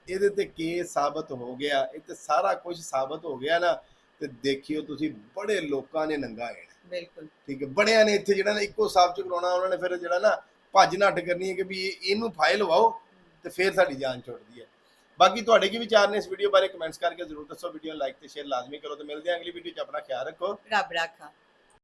ਇਹਦੇ ਤੇ ਕੇਸ ਸਾਬਤ ਹੋ ਗਿਆ ਇਹ ਤੇ ਸਾਰਾ ਕੁਝ ਸਾਬਤ ਹੋ ਗਿਆ ਨਾ ਤੇ ਦੇਖਿਓ ਤੁਸੀਂ ਬੜੇ ਲੋਕਾਂ ਨੇ ਨੰਗਾ ਹੈ ਬਿਲਕੁਲ। ਠੀਕ ਹੈ ਬੜਿਆਂ ਨੇ ਇੱਥੇ ਜਿਹੜਾ ਨਾ ਇੱਕੋ ਸਾਫ਼ ਚ ਕਰਾਉਣਾ ਉਹਨਾਂ ਨੇ ਫਿਰ ਜਿਹੜਾ ਨਾ ਭੱਜ ਨੱਠ ਕਰਨੀ ਹੈ ਕਿ ਵੀ ਇਹ- ਇਹਨੂੰ ਫਾਈਲ ਲਵਾਓ ਤੇ ਫਿਰ ਸਾਡੀ ਜਾਨ ਛੁੱਟਦੀ ਹੈ। ਬਾਕੀ ਤੁਹਾਡੇ ਕੀ ਵਿਚਾਰ ਨੇ ਇਸ ਵੀਡੀਓ ਬਾਰੇ ਕਮੈਂਟਸ ਕਰਕੇ ਜ਼ਰੂਰ ਦੱਸੋ ਵੀਡੀਓ ਨੂੰ ਲਾਈਕ ਤੇ ਸ਼ੇਅਰ ਲਾਜ਼ਮੀ ਕਰੋ ਤੇ ਮਿਲਦੇ ਹਾਂ ਅਗਲੀ ਵੀਡੀਓ 'ਚ ਆਪਣਾ ਖਿਆਲ ਰੱਖੋ। ਰੱਬ ਰਾਖਾ।